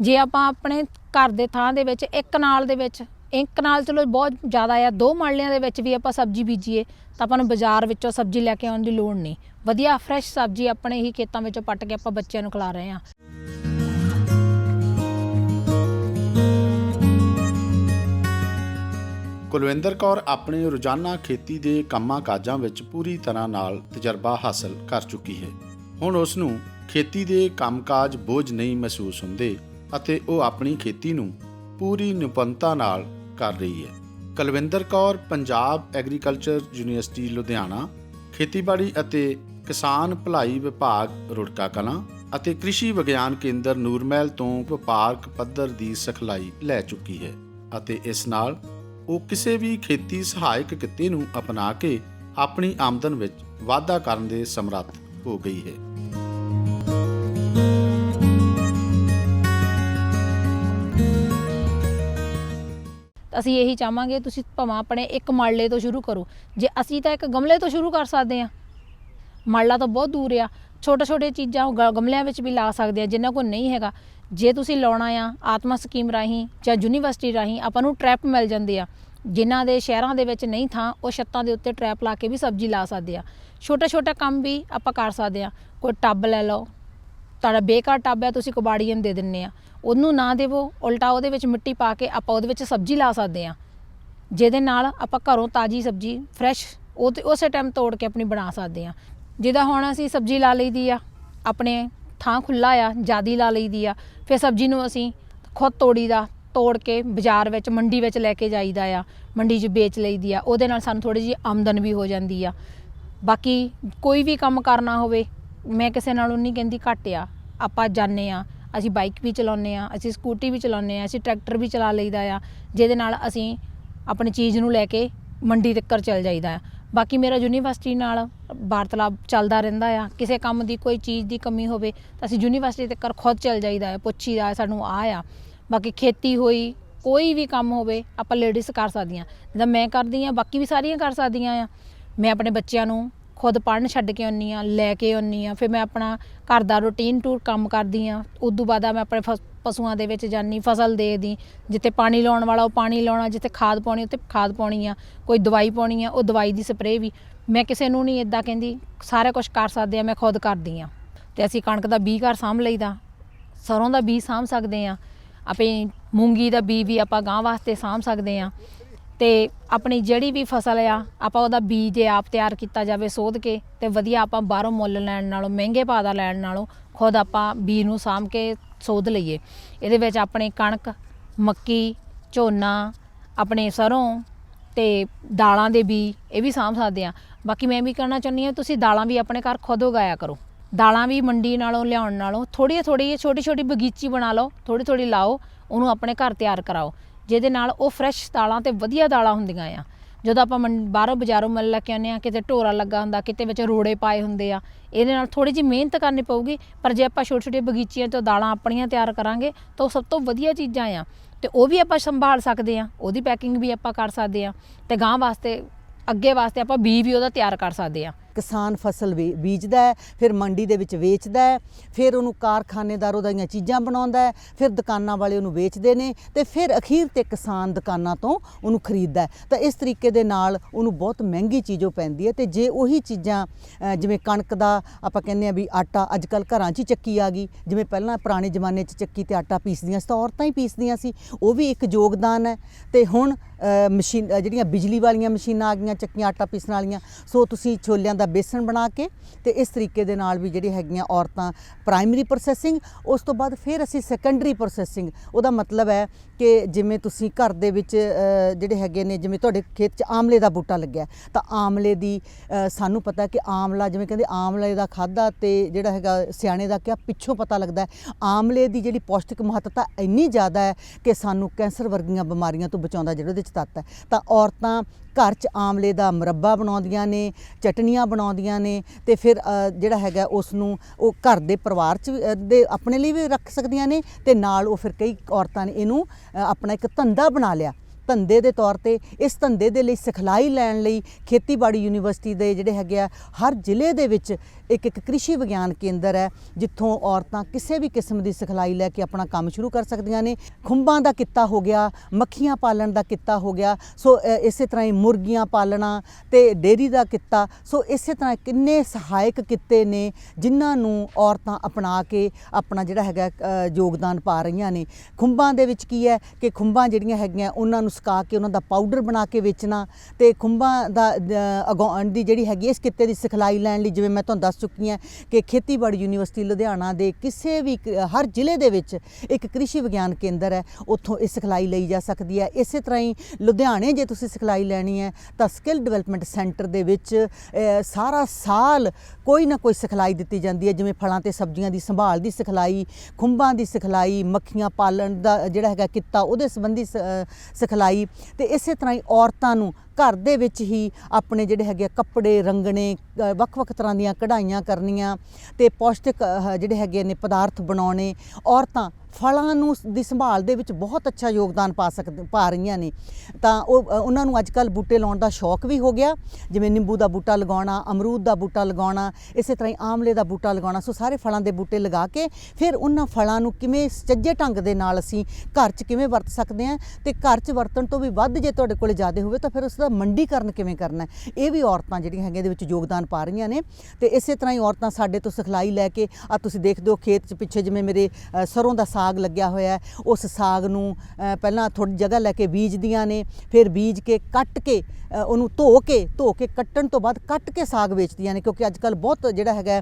ਜੇ ਆਪਾਂ ਆਪਣੇ ਘਰ ਦੇ ਥਾਂ ਦੇ ਵਿੱਚ, ਇੱਕ ਨਾਲ ਦੇ ਵਿੱਚ, ਇੱਕ ਨਾਲ ਚਲੋ ਬਹੁਤ ਜ਼ਿਆਦਾ ਆ, ਦੋ ਮਾਲਿਆਂ ਦੇ ਵਿੱਚ ਵੀ ਆਪਾਂ ਸਬਜ਼ੀ ਬੀਜੀਏ, ਤਾਂ ਆਪਾਂ ਨੂੰ ਬਾਜ਼ਾਰ ਵਿੱਚੋਂ ਸਬਜ਼ੀ ਲੈ ਕੇ ਆਉਣ ਦੀ ਲੋੜ ਨਹੀਂ। ਵਧੀਆ ਫਰੈਸ਼ ਸਬਜ਼ੀ ਆਪਣੇ ਹੀ ਖੇਤਾਂ ਵਿੱਚੋਂ ਪੱਟ ਕੇ ਆਪਾਂ ਬੱਚਿਆਂ ਨੂੰ ਖਿਲਾ ਰਹੇ ਹਾਂ। ਕੁਲਵਿੰਦਰ ਕੌਰ ਆਪਣੇ ਰੋਜ਼ਾਨਾ ਖੇਤੀ ਦੇ ਕੰਮਾਂ ਕਾਜਾਂ ਵਿੱਚ ਪੂਰੀ ਤਰ੍ਹਾਂ ਨਾਲ ਤਜਰਬਾ ਹਾਸਲ ਕਰ ਚੁੱਕੀ ਹੈ। ਹੁਣ ਉਸ ਨੂੰ ਖੇਤੀ ਦੇ ਕੰਮਕਾਜ ਬੋਝ ਨਹੀਂ ਮਹਿਸੂਸ ਹੁੰਦੇ। ਅਤੇ ਉਹ ਆਪਣੀ ਖੇਤੀ ਨੂੰ ਪੂਰੀ ਨਿਪੁੰਨਤਾ ਨਾਲ ਕਰ ਰਹੀ ਹੈ। Kulwinder Kaur, Punjab agriculture university Ludhiana. ਖੇਤੀਬਾੜੀ ਅਤੇ ਕਿਸਾਨ ਭਲਾਈ ਵਿਭਾਗ, ਰੁੜਕਾ ਕਲਾਂ ਅਤੇ ਕ੍ਰਿਸ਼ੀ ਵਿਗਿਆਨ ਕੇਂਦਰ ਨੂਰਮਹਿਲ ਤੋਂ ਵਪਾਰਕ ਪੱਧਰ ਦੀ ਸਿਖਲਾਈ ਲੈ ਚੁੱਕੀ ਹੈ ਅਤੇ ਇਸ ਨਾਲ ਉਹ ਕਿਸੇ ਵੀ ਖੇਤੀ ਸਹਾਇਕ ਕਿੱਤੇ ਨੂੰ ਅਪਣਾ ਕੇ ਆਪਣੀ ਆਮਦਨ ਵਿੱਚ ਵਾਧਾ ਕਰਨ ਦੇ ਸਮਰੱਥ ਹੋ ਗਈ ਹੈ। ਤਾਂ ਅਸੀਂ ਇਹੀ ਚਾਹਾਂਗੇ ਤੁਸੀਂ ਭਾਵੇਂ ਆਪਣੇ ਇੱਕ ਮਾਲੇ ਤੋਂ ਸ਼ੁਰੂ ਕਰੋ। ਜੇ ਅਸੀਂ ਤਾਂ ਇੱਕ ਗਮਲੇ ਤੋਂ ਸ਼ੁਰੂ ਕਰ ਸਕਦੇ ਹਾਂ। ਮਾਲਾ ਤਾਂ ਬਹੁਤ ਦੂਰ ਆ। ਛੋਟੇ ਛੋਟੇ ਚੀਜ਼ਾਂ ਉਹ ਗ- ਗਮਲਿਆਂ ਵਿੱਚ ਵੀ ਲਾ ਸਕਦੇ ਆ ਜਿਨ੍ਹਾਂ ਕੋਲ ਨਹੀਂ ਹੈਗਾ। ਜੇ ਤੁਸੀਂ ਲਾਉਣਾ ਆ ਆਤਮਾ ਸਕੀਮ ਰਾਹੀਂ ਜਾਂ ਯੂਨੀਵਰਸਿਟੀ ਰਾਹੀਂ, ਆਪਾਂ ਨੂੰ ਟਰੈਪ ਮਿਲ ਜਾਂਦੇ ਆ। ਜਿਨ੍ਹਾਂ ਦੇ ਸ਼ਹਿਰਾਂ ਦੇ ਵਿੱਚ ਨਹੀਂ ਥਾਂ, ਉਹ ਛੱਤਾਂ ਦੇ ਉੱਤੇ ਟਰੈਪ ਲਾ ਕੇ ਵੀ ਸਬਜ਼ੀ ਲਾ ਸਕਦੇ ਆ। ਛੋਟਾ ਛੋਟਾ ਕੰਮ ਵੀ ਆਪਾਂ ਕਰ ਸਕਦੇ ਆ। ਕੋਈ ਟੱਬ ਲੈ ਲਓ। ਤੁਹਾਡਾ ਬੇਕਾਰ ਟੱਬ ਹੈ ਤੁਸੀਂ ਕਬਾੜੀਆਂ ਨੂੰ ਦੇ ਦਿੰਨੇ ਆ। ਉਹਨੂੰ ਨਾ ਦੇਵੋ, ਉਲਟਾ ਉਹਦੇ ਵਿੱਚ ਮਿੱਟੀ ਪਾ ਕੇ ਆਪਾਂ ਉਹਦੇ ਵਿੱਚ ਸਬਜ਼ੀ ਲਾ ਸਕਦੇ ਆ ਜਿਹਦੇ ਨਾਲ ਆਪਾਂ ਘਰੋਂ ਤਾਜ਼ੀ ਸਬਜ਼ੀ ਫਰੈਸ਼ ਉਹ ਤੇ ਉਸੇ ਟਾਈਮ ਤੋੜ ਕੇ ਆਪਣੀ ਬਣਾ ਸਕਦੇ ਆ ਜਿੱਦਾਂ ਹੁਣ ਅਸੀਂ ਸਬਜ਼ੀ ਲਾ ਲਈਦੀ ਆ, ਆਪਣੇ ਥਾਂ ਖੁੱਲਾ ਆ, ਜਿਆਦੀ ਲਾ ਲਈਦੀ ਆ, ਫਿਰ ਸਬਜ਼ੀ ਨੂੰ ਅਸੀਂ ਖੁਦ ਤੋੜੀਦਾ ਤੋੜ ਕੇ ਬਾਜ਼ਾਰ ਵਿੱਚ, ਮੰਡੀ ਵਿੱਚ ਲੈ ਕੇ ਜਾਈਦਾ ਆ, ਮੰਡੀ 'ਚ ਵੇਚ ਲਈਦੀ ਆ, ਉਹਦੇ ਨਾਲ ਸਾਨੂੰ ਥੋੜੀ ਜਿਹੀ ਆਮਦਨ ਵੀ ਹੋ ਜਾਂਦੀ ਆ। ਬਾਕੀ ਕੋਈ ਵੀ ਕੰਮ ਕਰਨਾ ਹੋਵੇ, ਮੈਂ ਕਿਸੇ ਨਾਲੋਂ ਨਹੀਂ ਕਹਿੰਦੀ ਘੱਟ ਆ, ਆਪਾਂ ਜਾਣੇ ਆ ਅਸੀਂ ਬਾਈਕ ਵੀ ਚਲਾਉਂਦੇ ਆ ਅਸੀਂ ਸਕੂਟੀ ਵੀ ਚਲਾਉਂਦੇ ਆ ਅਸੀਂ ਟਰੈਕਟਰ ਵੀ ਚਲਾ ਲਈਦਾ ਆ, ਜਿਹਦੇ ਨਾਲ ਅਸੀਂ ਆਪਣੀ ਚੀਜ਼ ਨੂੰ ਲੈ ਕੇ ਮੰਡੀ ਤੱਕ ਚੱਲ ਜਾਈਦਾ ਆ। ਬਾਕੀ ਮੇਰਾ ਯੂਨੀਵਰਸਿਟੀ ਨਾਲ ਵਾਰਤਾਲਾਪ ਚੱਲਦਾ ਰਹਿੰਦਾ ਆ। ਕਿਸੇ ਕੰਮ ਦੀ ਕੋਈ ਚੀਜ਼ ਦੀ ਕਮੀ ਹੋਵੇ ਤਾਂ ਅਸੀਂ ਯੂਨੀਵਰਸਿਟੀ ਤੱਕ ਖੁਦ ਚੱਲ ਜਾਈਦਾ ਆ, ਪੁੱਛੀਦਾ ਸਾਨੂੰ ਆ ਆ। ਬਾਕੀ ਖੇਤੀ ਹੋਈ, ਕੋਈ ਵੀ ਕੰਮ ਹੋਵੇ, ਆਪਾਂ ਲੇਡੀਜ਼ ਕਰ ਸਕਦੀਆਂ। ਜਿੱਦਾਂ ਮੈਂ ਕਰਦੀ ਆ ਬਾਕੀ ਵੀ ਸਾਰੀਆਂ ਕਰ ਸਕਦੀਆਂ ਆ। ਮੈਂ ਆਪਣੇ ਬੱਚਿਆਂ ਨੂੰ ਖੁਦ ਪੜਨ ਛੱਡ ਕੇ ਆਉਣੀ ਆ ਲੈ ਕੇ ਆਉਣੀ ਆ ਫਿਰ ਮੈਂ ਆਪਣਾ ਘਰ ਦਾ ਰੂਟੀਨ ਟੂਰ ਕੰਮ ਕਰਦੀ ਆ ਉਸ ਤੋਂ ਬਾਅਦ ਮੈਂ ਆਪਣੇ ਫਸ- ਪਸ਼ੂਆਂ ਦੇ ਵਿੱਚ ਜਾਨੀ ਫਸਲ ਦੇਖਦੀ, ਜਿੱਥੇ ਪਾਣੀ ਲਾਉਣ ਵਾਲਾ, ਉਹ ਪਾਣੀ ਲਾਉਣਾ, ਜਿੱਥੇ ਖਾਦ ਪਾਉਣੀ, ਉੱਥੇ ਖਾਦ ਪਾਉਣੀ ਆ, ਕੋਈ ਦਵਾਈ ਪਾਉਣੀ ਆ, ਉਹ ਦਵਾਈ ਦੀ ਸਪਰੇਅ ਵੀ। ਮੈਂ ਕਿਸੇ ਨੂੰ ਨਹੀਂ ਇਦਾਂ ਕਹਿੰਦੀ, ਸਾਰਾ ਕੁਝ ਕਰ ਸਕਦੇ ਆ, ਮੈਂ ਖੁਦ ਕਰਦੀ ਆ ਤੇ ਅਸੀਂ ਕਣਕ ਦਾ ਬੀਜ ਘਰ ਸਾਂਭ ਲਈਦਾ, ਸਰੋਂ ਦਾ ਬੀਜ ਸਾਂਭ ਸਕਦੇ ਆ ਆਪੇ ਮੂੰਗੀ ਦਾ ਬੀਜ ਵੀ ਆਪਾਂ ਗਾਂ ਵਾਸਤੇ ਸਾਂਭ ਸਕਦੇ ਆ ਤੇ ਆਪਣੀ ਜਿਹੜੀ ਵੀ ਫਸਲ ਆ, ਆਪਾਂ ਉਹਦਾ ਬੀਜ ਜੇ ਆਪ ਤਿਆਰ ਕੀਤਾ ਜਾਵੇ ਸੋਧ ਕੇ ਤੇ ਵਧੀਆ ਆਪਾਂ ਬਾਹਰੋਂ ਮੁੱਲ ਲੈਣ ਨਾਲੋਂ, ਮਹਿੰਗੇ ਭਾਅ ਦਾ ਲੈਣ ਨਾਲੋਂ ਖੁਦ ਆਪਾਂ ਬੀਜ ਨੂੰ ਸਾਂਭ ਕੇ ਸੋਧ ਲਈਏ। ਇਹਦੇ ਵਿੱਚ ਆਪਣੇ ਕਣਕ, ਮੱਕੀ, ਝੋਨਾ, ਆਪਣੇ ਸਰੋਂ ਤੇ ਦਾਲਾਂ ਦੇ ਬੀ ਇਹ ਵੀ ਸਾਂਭ ਸਕਦੇ ਆ। ਬਾਕੀ ਮੈਂ ਵੀ ਕਹਿਣਾ ਚਾਹੁੰਦੀ ਹਾਂ, ਤੁਸੀਂ ਦਾਲਾਂ ਵੀ ਆਪਣੇ ਘਰ ਖੁਦ ਉਗਾਇਆ ਕਰੋ। ਦਾਲਾਂ ਵੀ ਮੰਡੀ ਨਾਲੋਂ, ਲਿਆਉਣ ਨਾਲੋਂ ਥੋੜੀ ਥੋੜੀ ਛੋਟੀ ਛੋਟੀ ਬਗੀਚੀ ਬਣਾ ਲਓ ਥੋੜੀ ਥੋੜੀ ਲਾਓ, ਉਹਨੂੰ ਆਪਣੇ ਘਰ ਤਿਆਰ ਕਰਾਓ। ਜਿਹਦੇ ਨਾਲ ਉਹ ਫਰੈਸ਼ ਦਾਲਾਂ ਤੇ ਵਧੀਆ ਦਾਲਾਂ ਹੁੰਦੀਆਂ ਆ। ਜਦੋਂ ਆਪਾਂ ਮੰਡ- ਬਾਹਰੋਂ ਬਾਜ਼ਾਰੋਂ ਮਿਲ ਲੈ ਕੇ ਆਉਂਦੇ ਆ ਕਿਤੇ ਢੋਰਾ ਲੱਗਾ ਹੁੰਦਾ, ਕਿਤੇ ਵਿੱਚ ਰੋੜੇ ਪਾਏ ਹੁੰਦੇ ਆ, ਇਹਦੇ ਨਾਲ ਥੋੜੀ ਜਿਹੀ ਮਿਹਨਤ ਕਰਨੀ ਪਊਗੀ, ਪਰ ਜੇ ਆਪਾਂ ਛੋਟੇ ਛੋਟੇ ਬਗੀਚੀਆਂ ਤੋਂ ਦਾਲਾਂ ਆਪਣੀਆਂ ਤਿਆਰ ਕਰਾਂਗੇ, ਤਾਂ ਉਹ ਸਭ ਤੋਂ ਵਧੀਆ ਚੀਜ਼ਾਂ ਆ। ਤੇ ਉਹ ਵੀ ਆਪਾਂ ਸੰਭਾਲ ਸਕਦੇ ਆ ਉਹਦੀ ਪੈਕਿੰਗ ਵੀ ਆਪਾਂ ਕਰ ਸਕਦੇ ਆ ਤੇ ਗਾਂ ਵਾਸਤੇ, ਅੱਗੇ ਵਾਸਤੇ ਆਪਾਂ ਬੀ ਵੀ ਉਹਦਾ ਤਿਆਰ ਕਰ ਸਕਦੇ ਆ ਕਿਸਾਨ ਫਸਲ ਵੇ- ਬੀਜਦਾ ਹੈ, ਫਿਰ ਮੰਡੀ ਦੇ ਵਿੱਚ ਵੇਚਦਾ ਹੈ, ਫਿਰ ਉਹਨੂੰ ਕਾਰਖਾਨੇਦਾਰ ਉਹਦੀਆਂ ਚੀਜ਼ਾਂ ਬਣਾਉਂਦਾ ਹੈ, ਫਿਰ ਦੁਕਾਨਾਂ ਵਾਲੇ ਉਹਨੂੰ ਵੇਚਦੇ ਨੇ ਤੇ ਫਿਰ ਅਖੀਰ ਤੇ ਕਿਸਾਨ ਦੁਕਾਨਾਂ ਤੋਂ ਉਹਨੂੰ ਖਰੀਦਦਾ ਤਾਂ ਇਸ ਤਰੀਕੇ ਦੇ ਨਾਲ ਉਹਨੂੰ ਬਹੁਤ ਮਹਿੰਗੀ ਚੀਜ਼ ਉਹ ਪੈਂਦੀ ਹੈ ਤੇ ਜੇ ਉਹੀ ਚੀਜ਼ਾਂ ਜਿਵੇਂ ਕਣਕ ਦਾ ਆਪਾਂ ਕਹਿੰਦੇ ਆ ਵੀ ਆਟਾ ਅੱਜ ਕੱਲ ਘਰਾਂ 'ਚ ਹੀ ਚੱਕੀ ਆ ਗਈ, ਜਿਵੇਂ ਪਹਿਲਾਂ ਪੁਰਾਣੇ ਜ਼ਮਾਨੇ 'ਚ ਚੱਕੀ ਤੇ ਆਟਾ ਪੀਸਦੀਆਂ ਸੀ ਤਾਂ ਔਰਤਾਂ ਹੀ ਪੀਸਦੀਆਂ ਸੀ, ਉਹ ਵੀ ਇੱਕ ਯੋਗਦਾਨ ਹੈ ਤੇ ਹੁਣ ਮਸ਼ੀਨ ਜਿਹੜੀਆਂ ਬਿਜਲੀ ਵਾਲੀਆਂ ਮਸ਼ੀਨਾਂ ਆ ਗਈਆਂ, ਚੱਕੀਆਂ ਆਟਾ ਪੀਸਣ ਵਾਲੀਆਂ, ਸੋ ਤੁਸੀਂ ਛੋਲਿਆਂ ਦਾ ਬੇਸਣ ਬਣਾ ਕੇ ਤੇ ਇਸ ਤਰੀਕੇ ਦੇ ਨਾਲ ਵੀ ਜਿਹੜੀ ਹੈਗੀਆਂ ਔਰਤਾਂ ਪ੍ਰਾਇਮਰੀ ਪ੍ਰੋਸੈਸਿੰਗ ਉਸ ਤੋਂ ਬਾਅਦ ਫਿਰ ਅਸੀਂ ਸੈਕੰਡਰੀ ਪ੍ਰੋਸੈਸਿੰਗ ਉਹਦਾ ਮਤਲਬ ਹੈ ਕਿ ਜਿਵੇਂ ਤੁਸੀਂ ਘਰ ਦੇ ਵਿੱਚ ਜਿਹੜੇ ਹੈਗੇ ਨੇ, ਜਿਵੇਂ ਤੁਹਾਡੇ ਖੇਤ 'ਚ ਆਮਲੇ ਦਾ ਬੂਟਾ ਲੱਗਿਆ, ਤਾਂ ਆਮਲੇ ਦੀ ਸਾਨੂੰ ਪਤਾ ਕਿ ਆਮਲਾ ਜਿਵੇਂ ਕਹਿੰਦੇ ਆਮਲੇ ਦਾ ਖਾਦਾ ਤੇ ਜਿਹੜਾ ਹੈਗਾ ਸਿਆਣੇ ਦਾ ਕਿਹਾ ਪਿੱਛੋਂ ਪਤਾ ਲੱਗਦਾ ਆਮਲੇ ਦੀ ਜਿਹੜੀ ਪੌਸ਼ਟਿਕ ਮਹੱਤਤਾ ਇੰਨੀ ਜ਼ਿਆਦਾ ਹੈ ਕਿ ਸਾਨੂੰ ਕੈਂਸਰ ਵਰਗੀਆਂ ਬਿਮਾਰੀਆਂ ਤੋਂ ਬਚਾਉਂਦਾ ਜਿਹੜਾ ਉਹਦੇ 'ਚ ਤੱਤ ਹੈ। ਤਾਂ ਔਰਤਾਂ ਘਰ 'ਚ ਆਮਲੇ ਦਾ ਮੁਰੱਬਾ ਬਣਾਉਂਦੀਆਂ ਨੇ, ਚਟਨੀਆਂ ਬਣਾਉਂਦੀਆਂ ਨੇ ਤੇ ਫਿਰ ਜਿਹੜਾ ਹੈਗਾ ਉਸ ਨੂੰ ਉਹ ਘਰ ਦੇ ਪਰਿਵਾਰ 'ਚ ਦੇ ਆਪਣੇ ਲਈ ਵੀ ਰੱਖ ਸਕਦੀਆਂ ਨੇ ਤੇ ਨਾਲ ਉਹ ਫਿਰ ਕਈ ਔਰਤਾਂ ਨੇ ਇਹਨੂੰ ਆਪਣਾ ਇੱਕ ਧੰਦਾ ਬਣਾ ਲਿਆ। ਧੰਦੇ ਦੇ ਤੌਰ ਤੇ ਇਸ ਧੰਦੇ ਦੇ ਲਈ ਸਿਖਲਾਈ ਲੈਣ ਲਈ ਖੇਤੀਬਾੜੀ ਯੂਨੀਵਰਸਿਟੀ ਦੇ ਜਿਹੜੇ ਹੈਗੇ ਆ, ਹਰ ਜ਼ਿਲ੍ਹੇ ਦੇ ਵਿੱਚ ਇੱਕ ਇੱਕ ਕ੍ਰਿਸ਼ੀ ਵਿਗਿਆਨ ਕੇਂਦਰ ਹੈ ਜਿੱਥੋਂ ਔਰਤਾਂ ਕਿਸੇ ਵੀ ਕਿਸਮ ਦੀ ਸਿਖਲਾਈ ਲੈ ਕੇ ਆਪਣਾ ਕੰਮ ਸ਼ੁਰੂ ਕਰ ਸਕਦੀਆਂ ਨੇ। ਖੁੰਬਾਂ ਦਾ ਕਿੱਤਾ ਹੋ ਗਿਆ ਮੱਖੀਆਂ ਪਾਲਣ ਦਾ ਕਿੱਤਾ ਹੋ ਗਿਆ ਸੋ ਇਸੇ ਤਰ੍ਹਾਂ ਹੀ ਮੁਰਗੀਆਂ ਪਾਲਣਾ ਤੇ ਡੇਰੀ ਦਾ ਕਿੱਤਾ। ਸੋ ਇਸੇ ਤਰ੍ਹਾਂ ਕਿੰਨੇ ਸਹਾਇਕ ਕਿੱਤੇ ਨੇ ਜਿਨ੍ਹਾਂ ਨੂੰ ਔਰਤਾਂ ਅਪਣਾ ਕੇ ਆਪਣਾ ਜਿਹੜਾ ਹੈਗਾ ਯੋਗਦਾਨ ਪਾ ਰਹੀਆਂ ਨੇ। ਖੁੰਬਾਂ ਦੇ ਵਿੱਚ ਕੀ ਹੈ ਕਿ ਖੁੰਬਾਂ ਜਿਹੜੀਆਂ ਹੈਗੀਆਂ ਉਹਨਾਂ ਨੂੰ ਸੁਕਾ ਕੇ ਉਹਨਾਂ ਦਾ ਪਾਊਡਰ ਬਣਾ ਕੇ ਵੇਚਣਾ ਤੇ ਖੁੰਬਾਂ ਦਾ ਅ, ਉਗਾਉਣ ਦੀ ਜਿਹੜੀ ਹੈਗੀ ਇਸ ਕਿੱਤੇ ਦੀ ਸਿਖਲਾਈ ਲੈਣ ਲਈ ਜਿਵੇਂ ਮੈਂ ਤੁਹਾਨੂੰ ਦੱਸ ਚੁੱਕੀ ਹੈ ਕਿ ਖੇਤੀਬਾੜੀ ਯੂਨੀਵਰਸਿਟੀ ਲੁਧਿਆਣਾ ਦੇ ਕਿਸੇ ਵੀ ਹਰ ਜ਼ਿਲ੍ਹੇ ਦੇ ਵਿੱਚ ਇੱਕ ਕ੍ਰਿਸ਼ੀ ਵਿਗਿਆਨ ਕੇਂਦਰ ਹੈ, ਉੱਥੋਂ ਇਹ ਸਿਖਲਾਈ ਲਈ ਜਾ ਸਕਦੀ ਹੈ। ਇਸੇ ਤਰ੍ਹਾਂ ਹੀ ਲੁਧਿਆਣੇ ਜੇ ਤੁਸੀਂ ਸਿਖਲਾਈ ਲੈਣੀ ਹੈ, ਤਾਂ ਸਕਿੱਲ ਡਿਵੈਲਪਮੈਂਟ ਸੈਂਟਰ ਦੇ ਵਿੱਚ ਸਾਰਾ ਸਾਲ ਕੋਈ ਨਾ ਕੋਈ ਸਿਖਲਾਈ ਦਿੱਤੀ ਜਾਂਦੀ ਹੈ, ਜਿਵੇਂ ਫਲਾਂ ਤੇ ਸਬਜ਼ੀਆਂ ਦੀ ਸੰਭਾਲ ਦੀ ਸਿਖਲਾਈ, ਖੁੰਬਾਂ ਦੀ ਸਿਖਲਾਈ, ਮੱਖੀਆਂ ਪਾਲਣ ਦਾ ਜਿਹੜਾ ਹੈਗਾ ਕਿੱਤਾ, ਉਹਦੇ ਸੰਬੰਧੀ ਸ- ਸਿਖਲਾਈ। ਤੇ ਇਸੇ ਤਰ੍ਹਾਂ ਹੀ ਔਰਤਾਂ ਨੂੰ ਘਰ ਦੇ ਵਿੱਚ ਹੀ ਆਪਣੇ ਜਿਹੜੇ ਹੈਗੇ ਆ ਕੱਪੜੇ, ਰੰਗਣੇ ਵੱਖ-ਵੱਖ ਤਰ੍ਹਾਂ ਦੀਆਂ ਕਢਾਈਆਂ ਕਰਨੀਆਂ ਤੇ ਪੌਸ਼ਟਿਕ ਜਿਹੜੇ ਹੈਗੇ ਨੇ ਪਦਾਰਥ ਬਣਾਉਣੇ ਔਰਤਾਂ ਫਲਾਂ ਨੂੰ ਦੀ ਸੰਭਾਲ ਦੇ ਵਿੱਚ ਬਹੁਤ ਅੱਛਾ ਯੋਗਦਾਨ ਪਾ ਸਕਦੇ ਪਾ ਰਹੀਆਂ ਨੇ। ਤਾਂ ਉਹ ਉਹਨਾਂ ਨੂੰ ਅੱਜ ਕੱਲ ਬੂਟੇ ਲਾਉਣ ਦਾ ਸ਼ੌਕ ਵੀ ਹੋ ਗਿਆ। ਜਿਵੇਂ ਨਿੰਬੂ ਦਾ ਬੂਟਾ ਲਗਾਉਣਾ ਅਮਰੂਦ ਦਾ ਬੂਟਾ ਲਗਾਉਣਾ ਇਸੇ ਤਰ੍ਹਾਂ ਹੀ ਆਮਲੇ ਦਾ ਬੂਟਾ ਲਗਾਉਣਾ ਸੋ ਸਾਰੇ ਫਲਾਂ ਦੇ ਬੂਟੇ ਲਗਾ ਕੇ ਫਿਰ ਉਹਨਾਂ ਫਲਾਂ ਨੂੰ ਕਿਵੇਂ ਸੁਚੱਜੇ ਢੰਗ ਦੇ ਨਾਲ ਅਸੀਂ ਘਰ 'ਚ ਕਿਵੇਂ ਵਰਤ ਸਕਦੇ ਹਾਂ ਤੇ ਘਰ 'ਚ ਵਰਤਣ ਤੋਂ ਵੀ ਵੱਧ ਜੇ ਤੁਹਾਡੇ ਕੋਲ ਜ਼ਿਆਦਾ ਹੋਵੇ ਤਾਂ ਫਿਰ ਉਸ ਦਾ ਮੰਡੀਕਰਨ ਕਿਵੇਂ ਕਰਨਾ ਇਹ ਵੀ ਔਰਤਾਂ ਜਿਹੜੀਆਂ ਹੈਗੀਆਂ ਇਹਦੇ ਵਿੱਚ ਯੋਗਦਾਨ ਪਾ ਰਹੀਆਂ ਨੇ। ਤੇ ਇਸੇ ਤਰ੍ਹਾਂ ਹੀ ਔਰਤਾਂ ਸਾਡੇ ਤੋਂ ਸਿਖਲਾਈ ਲੈ ਕੇ ਆ ਤੁਸੀਂ ਦੇਖਦੇ ਹੋ ਖੇਤ 'ਚ ਪਿੱਛੇ ਜਿਵੇਂ ਮੇਰੇ ਅ, ਸਰੋਂ ਦਾ ਸਾਗ ਲੱਗਿਆ ਹੋਇਆ ਉਸ ਸਾਗ ਨੂੰ ਪਹਿਲਾਂ ਥੋੜੀ ਜਗ੍ਹਾ ਲੈ ਕੇ ਬੀਜਦੀਆਂ ਨੇ, ਫਿਰ ਬੀਜ ਕੇ ਕੱਟ ਕੇ ਉਹਨੂੰ ਧੋ ਕੇ ਧੋ ਕੇ ਕੱਟਣ ਤੋਂ ਬਾਅਦ ਕੱਟ ਕੇ ਸਾਗ ਵੇਚਦੀਆਂ ਨੇ, ਕਿਉਂਕਿ ਅੱਜ ਕੱਲ ਬਹੁਤ ਜਿਹੜਾ ਹੈਗਾ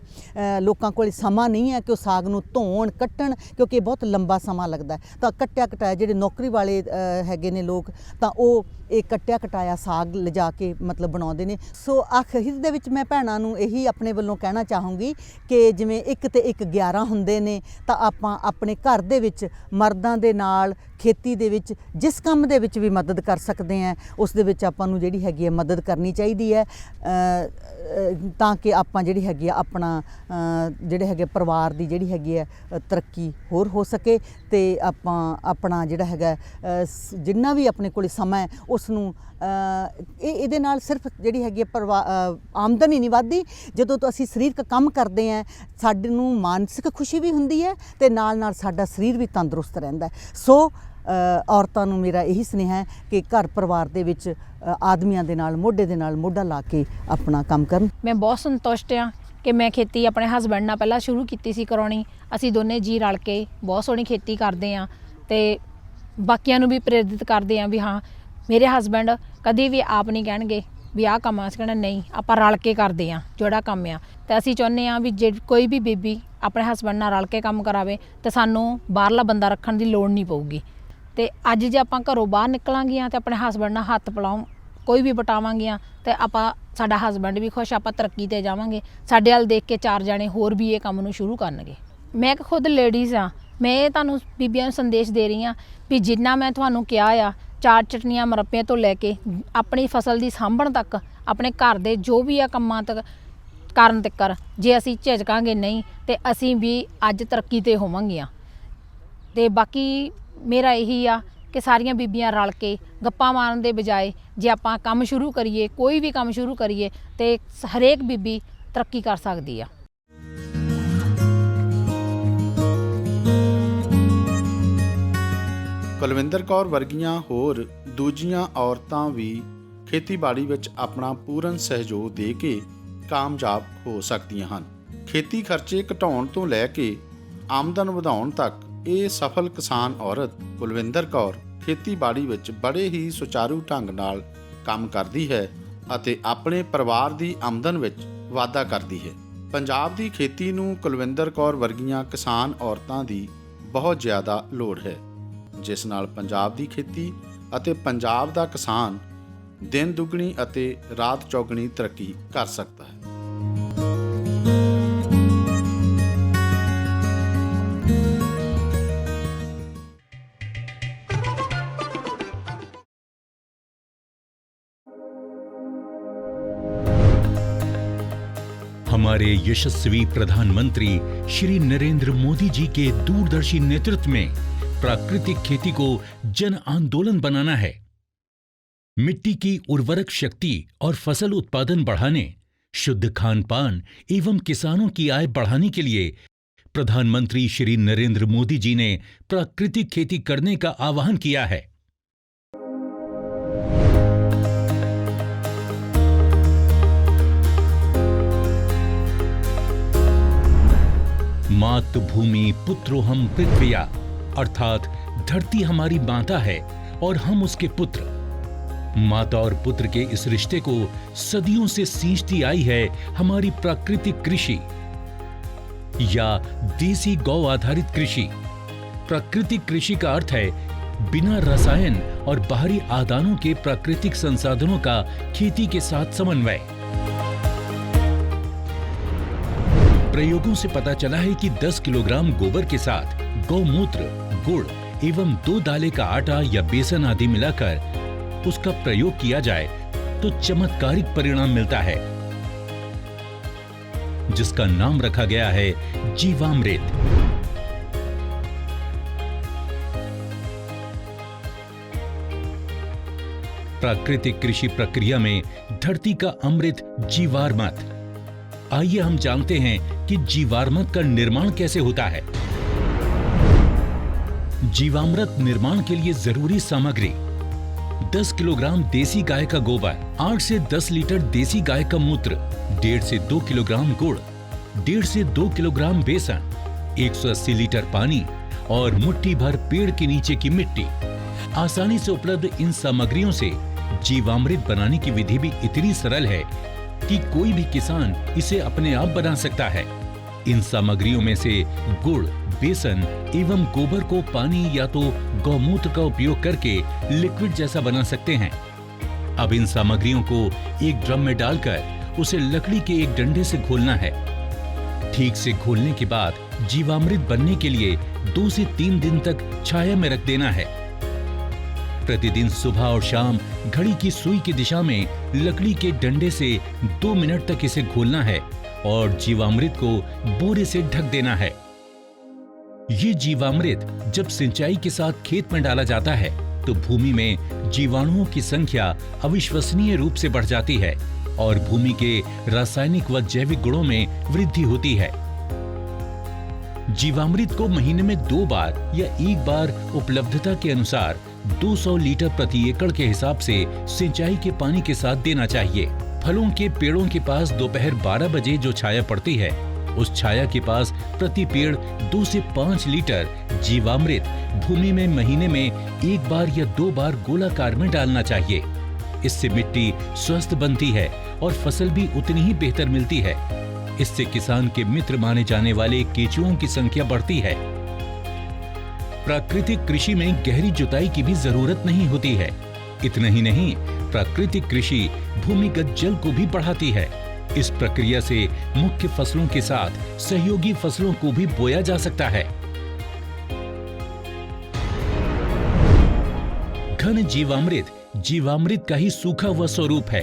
ਲੋਕਾਂ ਕੋਲ ਸਮਾਂ ਨਹੀਂ ਹੈ ਕਿ ਉਹ ਸਾਗ ਨੂੰ ਧੋਣ, ਕੱਟਣ, ਕਿਉਂਕਿ ਇਹ ਬਹੁਤ ਲੰਬਾ ਸਮਾਂ ਲੱਗਦਾ ਤਾਂ ਕੱਟਿਆ ਕਟਾਇਆ ਜਿਹੜੇ ਨੌਕਰੀ ਵਾਲੇ ਹੈਗੇ ਨੇ ਲੋਕ, ਤਾਂ ਉਹ ਇਹ ਕੱਟਿਆ ਕਟਾਇਆ ਸਾਗ ਲਿਜਾ ਕੇ ਮਤਲਬ ਬਣਾਉਂਦੇ ਨੇ। ਸੋ ਆਖਿਰ ਦੇ ਵਿੱਚ ਮੈਂ ਭੈਣਾਂ ਨੂੰ ਇਹੀ ਆਪਣੇ ਵੱਲੋਂ ਕਹਿਣਾ ਚਾਹੂੰਗੀ ਕਿ ਜਿਵੇਂ ਇੱਕ ਤੇ ਇੱਕ 11 ਹੁੰਦੇ ਨੇ, ਤਾਂ ਆਪਾਂ ਆਪਣੇ ਘਰ ਦੇ ਵਿੱਚ, ਮਰਦਾਂ ਦੇ ਨਾਲ, ਖੇਤੀ ਦੇ ਵਿੱਚ, ਜਿਸ ਕੰਮ ਦੇ ਵਿੱਚ ਵੀ ਮਦਦ ਕਰ ਸਕਦੇ ਆ ਉਸ ਦੇ ਵਿੱਚ ਆਪਾਂ ਨੂੰ ਜਿਹੜੀ ਹੈਗੀ ਹੈ ਮਦਦ ਕਰਨੀ ਚਾਹੀਦੀ ਹੈ। ਤਾਂ ਕਿ ਆਪਾਂ ਜਿਹੜੀ ਹੈਗੀ ਆ ਆਪਣਾ ਜਿਹੜੇ ਹੈਗੇ ਪਰਿਵਾਰ ਦੀ ਜਿਹੜੀ ਹੈਗੀ ਹੈ ਤਰੱਕੀ ਹੋਰ ਹੋ ਸਕੇ। ਤੇ ਆਪਾਂ ਆਪਣਾ ਜਿਹੜਾ ਹੈਗਾ ਜਿੰਨਾ ਵੀ ਆਪਣੇ ਕੋਲ ਸਮਾਂ ਉਸ ਨੂੰ ਇਹ ਇਹਦੇ ਨਾਲ ਸਿਰਫ ਜਿਹੜੀ ਹੈਗੀ ਹੈ ਪਰਿਵਾ- ਆਮਦਨ ਹੀ ਨਹੀਂ ਵੱਧਦੀ। ਜਦੋਂ ਤੋਂ ਅਸੀਂ ਸਰੀਰਕ ਕੰਮ ਕਰਦੇ ਹਾਂ ਸਾਡੇ ਨੂੰ ਮਾਨਸਿਕ ਖੁਸ਼ੀ ਵੀ ਹੁੰਦੀ ਹੈ ਤੇ ਨਾਲ ਨਾਲ ਸਾਡਾ ਸਰੀਰ ਵੀ ਤੰਦਰੁਸਤ ਰਹਿੰਦਾ ਸੋ ਔਰਤਾਂ ਨੂੰ ਮੇਰਾ ਇਹੀ ਸੁਨੇਹਾ ਹੈ ਕਿ ਘਰ ਪਰਿਵਾਰ ਦੇ ਵਿੱਚ ਆਦਮੀਆਂ ਦੇ ਨਾਲ, ਮੋਢੇ ਦੇ ਨਾਲ ਮੋਢਾ ਲਾ ਕੇ ਆਪਣਾ ਕੰਮ ਕਰਨ। ਮੈਂ ਬਹੁਤ ਸੰਤੁਸ਼ਟ ਹਾਂ ਕਿ ਮੈਂ ਖੇਤੀ ਆਪਣੇ ਹਸਬੰਡ ਨਾਲ ਪਹਿਲਾਂ ਸ਼ੁਰੂ ਕੀਤੀ ਸੀ ਕਰਾਉਣੀ। ਅਸੀਂ ਦੋਨੇ ਜੀ ਰਲ ਕੇ ਬਹੁਤ ਸੋਹਣੀ ਖੇਤੀ ਕਰਦੇ ਆ ਤੇ ਬਾਕੀਆਂ ਨੂੰ ਵੀ ਪ੍ਰੇਰਿਤ ਕਰਦੇ ਆ ਵੀ ਹਾਂ, ਮੇਰੇ ਹਸਬੰਡ ਕਦੇ ਵੀ ਆਪ ਨਹੀਂ ਕਹਿਣਗੇ ਵੀ ਆਹ ਕੰਮ ਆ, ਅਸੀਂ ਕਹਿਣਾ ਨਹੀਂ, ਆਪਾਂ ਰਲ ਕੇ ਕਰਦੇ ਆ ਜਿਹੜਾ ਕੰਮ ਆ। ਤੇ ਅਸੀਂ ਚਾਹੁੰਦੇ ਆ ਵੀ ਜੇ ਕੋਈ ਵੀ ਬੀਬੀ ਆਪਣੇ ਹਸਬੰਡ ਨਾਲ ਰਲ ਕੇ ਕੰਮ ਕਰਾਵੇ, ਤੇ ਸਾਨੂੰ ਬਾਹਰਲਾ ਬੰਦਾ ਰੱਖਣ ਦੀ ਲੋੜ ਨਹੀਂ ਪਊਗੀ। ਤੇ ਅੱਜ ਜੇ ਆਪਾਂ ਘਰੋਂ ਬਾਹਰ ਨਿਕਲਾਂਗੀਆਂ ਤੇ ਆਪਣੇ ਹਸਬੰਡ ਨਾਲ ਹੱਥ ਪਲਾਉਂ ਕੋਈ ਵੀ ਬਟਾਵਾਂਗੀਆਂ ਤੇ ਆਪਾਂ, ਸਾਡਾ ਹਸਬੰਡ ਵੀ ਖੁਸ਼, ਆਪਾਂ ਤਰੱਕੀ ਤੇ ਜਾਵਾਂਗੇ। ਸਾਡੇ ਵੱਲ ਦੇਖ ਕੇ ਚਾਰ ਜਾਣੇ ਹੋਰ ਵੀ ਇਹ ਕੰਮ ਨੂੰ ਸ਼ੁਰੂ ਕਰਨਗੇ। ਮੈਂ ਇੱਕ ਖੁਦ ਲੇਡੀਜ਼ ਆ ਮੈਂ ਇਹ ਤੁਹਾਨੂੰ ਬੀਬੀਆਂ ਨੂੰ ਸੰਦੇਸ਼ ਦੇ ਰਹੀ ਆ ਵੀ ਜਿੰਨਾ ਮੈਂ ਤੁਹਾਨੂੰ ਕਿਹਾ ਆ, ਚਾਰ ਚਟਨੀਆਂ ਮਰੱਪਿਆਂ ਤੋਂ ਲੈ ਕੇ ਆਪਣੀ ਫਸਲ ਦੀ ਸਾਂਭਣ ਤੱਕ, ਆਪਣੇ ਘਰ ਦੇ ਜੋ ਵੀ ਆ ਕੰਮਾਂ ਤੱਕ ਕਰਨ ਤੱਕ ਜੇ ਅਸੀਂ ਝਿਜਕਾਂਗੇ ਨਹੀਂ, ਤੇ ਅਸੀਂ ਵੀ ਅੱਜ ਤਰੱਕੀ ਤੇ ਹੋਵਾਂਗੀਆਂ। ਤੇ ਬਾਕੀ ਮੇਰਾ ਇਹੀ ਆ ਕਿ ਸਾਰੀਆਂ ਬੀਬੀਆਂ ਰਲ ਕੇ ਗੱਪਾਂ ਮਾਰਨ ਦੇ ਬਜਾਏ ਜੇ ਆਪਾਂ ਕੰਮ ਸ਼ੁਰੂ ਕਰੀਏ, ਕੋਈ ਵੀ ਕੰਮ ਸ਼ੁਰੂ ਕਰੀਏ, ਤੇ ਹਰੇਕ ਬੀਬੀ ਤਰੱਕੀ ਕਰ ਸਕਦੀ ਆ। ਕੁਲਵਿੰਦਰ ਕੌਰ ਵਰਗੀਆਂ ਹੋਰ ਦੂਜੀਆਂ ਔਰਤਾਂ ਵੀ ਖੇਤੀਬਾੜੀ ਵਿੱਚ ਆਪਣਾ ਪੂਰਨ ਸਹਿਯੋਗ ਦੇ ਕੇ ਕਾਮਯਾਬ ਹੋ ਸਕਦੀਆਂ ਹਨ। ਖੇਤੀ ਖਰਚੇ ਘਟਾਉਣ ਤੋਂ ਲੈ ਕੇ ਆਮਦਨ ਵਧਾਉਣ ਤੱਕ ਇਹ ਸਫਲ ਕਿਸਾਨ ਔਰਤ ਕੁਲਵਿੰਦਰ ਕੌਰ ਖੇਤੀਬਾੜੀ ਵਿੱਚ ਬੜੇ ਹੀ ਸੁਚਾਰੂ ਢੰਗ ਨਾਲ ਕੰਮ ਕਰਦੀ ਹੈ ਅਤੇ ਆਪਣੇ ਪਰਿਵਾਰ ਦੀ ਆਮਦਨ ਵਿੱਚ ਵਾਧਾ ਕਰਦੀ ਹੈ। ਪੰਜਾਬ ਦੀ ਖੇਤੀ ਨੂੰ ਕੁਲਵਿੰਦਰ ਕੌਰ ਵਰਗੀਆਂ ਕਿਸਾਨ ਔਰਤਾਂ ਦੀ ਬਹੁਤ ਜ਼ਿਆਦਾ ਲੋੜ ਹੈ। ਜਿਸ ਨਾਲ ਪੰਜਾਬ ਦੀ ਖੇਤੀ ਅਤੇ ਪੰਜਾਬ ਦਾ ਕਿਸਾਨ ਦਿਨ ਦੁੱਗਣੀ ਅਤੇ ਰਾਤ ਚੌਗਣੀ ਤਰੱਕੀ ਕਰ ਸਕਦਾ ਹੈ। हमारे यशस्वी प्रधानमंत्री श्री नरेंद्र मोदी जी के दूरदर्शी नेतृत्व में प्राकृतिक खेती को जन आंदोलन बनाना है। मिट्टी की उर्वरक शक्ति और फ़सल उत्पादन बढ़ाने, शुद्ध खान पान एवं किसानों की आय बढ़ाने के लिए प्रधानमंत्री श्री नरेंद्र मोदी जी ने प्राकृतिक खेती करने का आह्वान किया है। मातृभूमि पुत्रो हम पृथ्विया अर्थात धरती हमारी माता है और हम उसके पुत्र। माता और पुत्र के इस रिश्ते को सदियों से सींचती आई है हमारी प्राकृतिक कृषि या देसी गौ आधारित कृषि। प्राकृतिक कृषि का अर्थ है बिना रसायन और बाहरी आदानों के प्राकृतिक संसाधनों का खेती के साथ समन्वय। प्रयोगों से पता चला है कि 10 किलोग्राम गोबर के साथ गौमूत्र, गुड़ एवं दो दाले का आटा या बेसन आदि मिलाकर उसका प्रयोग किया जाए तो चमत्कारिक परिणाम मिलता है। जिसका नाम रखा गया है जीवामृत। प्राकृतिक कृषि प्रक्रिया में धरती का अमृत जीवार आइए हम जानते हैं कि जीवामृत का निर्माण कैसे होता है। जीवामृत निर्माण के लिए ज़रूरी सामग्री। 10 किलोग्राम देसी गाय का गोबर 8 से 10 लीटर देसी गाय का मूत्र, डेढ़ से 2 किलोग्राम गुड़, डेढ़ से 2 किलोग्राम बेसन 180 लीटर पानी और मुट्ठी भर पेड़ के नीचे की मिट्टी। आसानी से उपलब्ध इन सामग्रियों से जीवामृत बनाने की विधि भी इतनी सरल है कि कोई भी किसान इसे अपने आप बना सकता है। इन सामग्रियों में से गुड़, बेसन एवं गोबर को पानी या तो गौमूत्र का उपयोग करके लिक्विड जैसा बना सकते हैं। अब इन सामग्रियों को एक ड्रम में डालकर उसे लकड़ी के एक डंडे से घोलना है। ठीक से घोलने के बाद जीवामृत बनने के लिए दो से तीन दिन तक छाया में रख देना है। प्रतिदिन सुबह और शाम घड़ी की सुई की दिशा में लकड़ी के डंडे से दो मिनट तक इसे घोलना है और जीवामृत को बोरे से ढक देना है। ये जीवामृत जब सिंचाई के साथ खेत में डाला जाता है तो भूमि में जीवाणुओं की संख्या अविश्वसनीय रूप से बढ़ जाती है और भूमि के रासायनिक व जैविक गुणों में वृद्धि होती है। जीवामृत को महीने में दो बार या एक बार उपलब्धता के अनुसार 200 लीटर प्रति एकड़ के हिसाब से सिंचाई के पानी के साथ देना चाहिए। फलों के पेड़ों के पास दोपहर 12 बजे जो छाया पड़ती है, उस छाया के पास प्रति पेड़ दो से पाँच लीटर जीवामृत भूमि में महीने में एक बार या दो बार गोलाकार में डालना चाहिए। इससे मिट्टी स्वस्थ बनती है और फ़सल भी उतनी ही बेहतर मिलती है। इससे किसान के मित्र माने जाने वाले केचुओं की संख्या बढ़ती है। प्राकृतिक कृषि में गहरी जुताई की भी ज़रूरत नहीं होती है। इतना ही नहीं, प्राकृतिक कृषि भूमिगत जल को भी बढ़ाती है। इस प्रक्रिया से मुख्य फ़सलों के साथ सहयोगी फ़सलों को भी बोया जा सकता है। घन जीवामृत जीवामृत का ही सूखा हुआ स्वरूप है,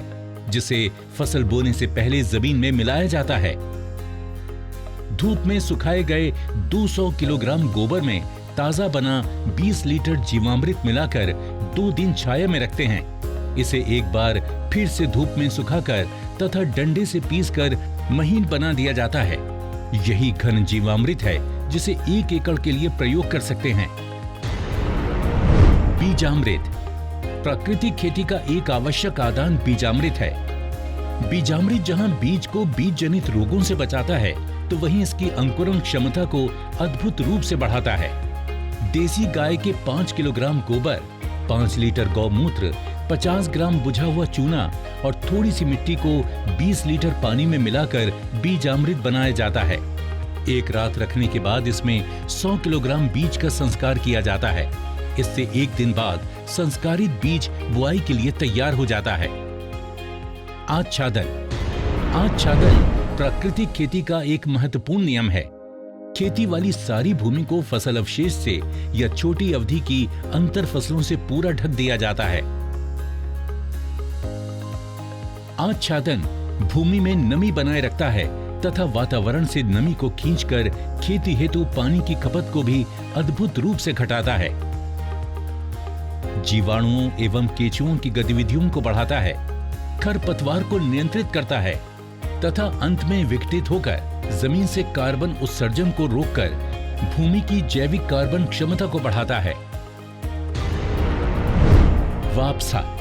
जिसे फ़सल बोने से पहले ज़मीन में मिलाया जाता है। धूप में सुखाए गए 200 किलोग्राम गोबर में ताज़ा बना 20 लीटर जीवामृत मिलाकर दो दिन छाया में रखते हैं। इसे एक बार फिर से धूप में सुखाकर तथा डंडे से पीसकर महीन बना दिया जाता है। यही घन जीवामृत है, जिसे एक एकड़ के लिए प्रयोग कर सकते हैं। बीजामृत। प्राकृतिक खेती का एक आवश्यक आदान बीजामृत है। बीजामृत जहाँ बीज को बीज जनित रोगों से बचाता है तो वहीं इसकी अंकुरण क्षमता को अद्भुत रूप से बढ़ाता है। देसी गाय के पाँच किलोग्राम गोबर, पाँच लीटर गौमूत्र 50 ग्राम बुझा हुआ चूना और थोड़ी सी मिट्टी को 20 लीटर पानी में मिलाकर बीजामृत बनाया जाता है। एक रात रखने के बाद इसमें 100 किलोग्राम बीज का संस्कार किया जाता है। इससे एक दिन बाद संस्कारित बीज बुआई के लिए तैयार हो जाता है। आच्छादन। आच्छादन प्राकृतिक खेती का एक महत्वपूर्ण नियम है। खेती वाली सारी भूमि को फ़सल अवशेष से या छोटी अवधि की अंतर फ़सलों से पूरा ढक दिया जाता है। आच्छादन भूमि में नमी बनाए रखता है तथा वातावरण से नमी को खींचकर खेती हेतु पानी की खपत को भी अद्भुत रूप से घटाता है। जीवाणुओं एवं केचुओं की गतिविधियों को बढ़ाता है। खरपतवार को नियंत्रित करता है तथा अंत में विकटित होकर ज़मीन से कार्बन उत्सर्जन को रोककर भूमि की जैविक कार्बन क्षमता को बढ़ाता है। वापसा।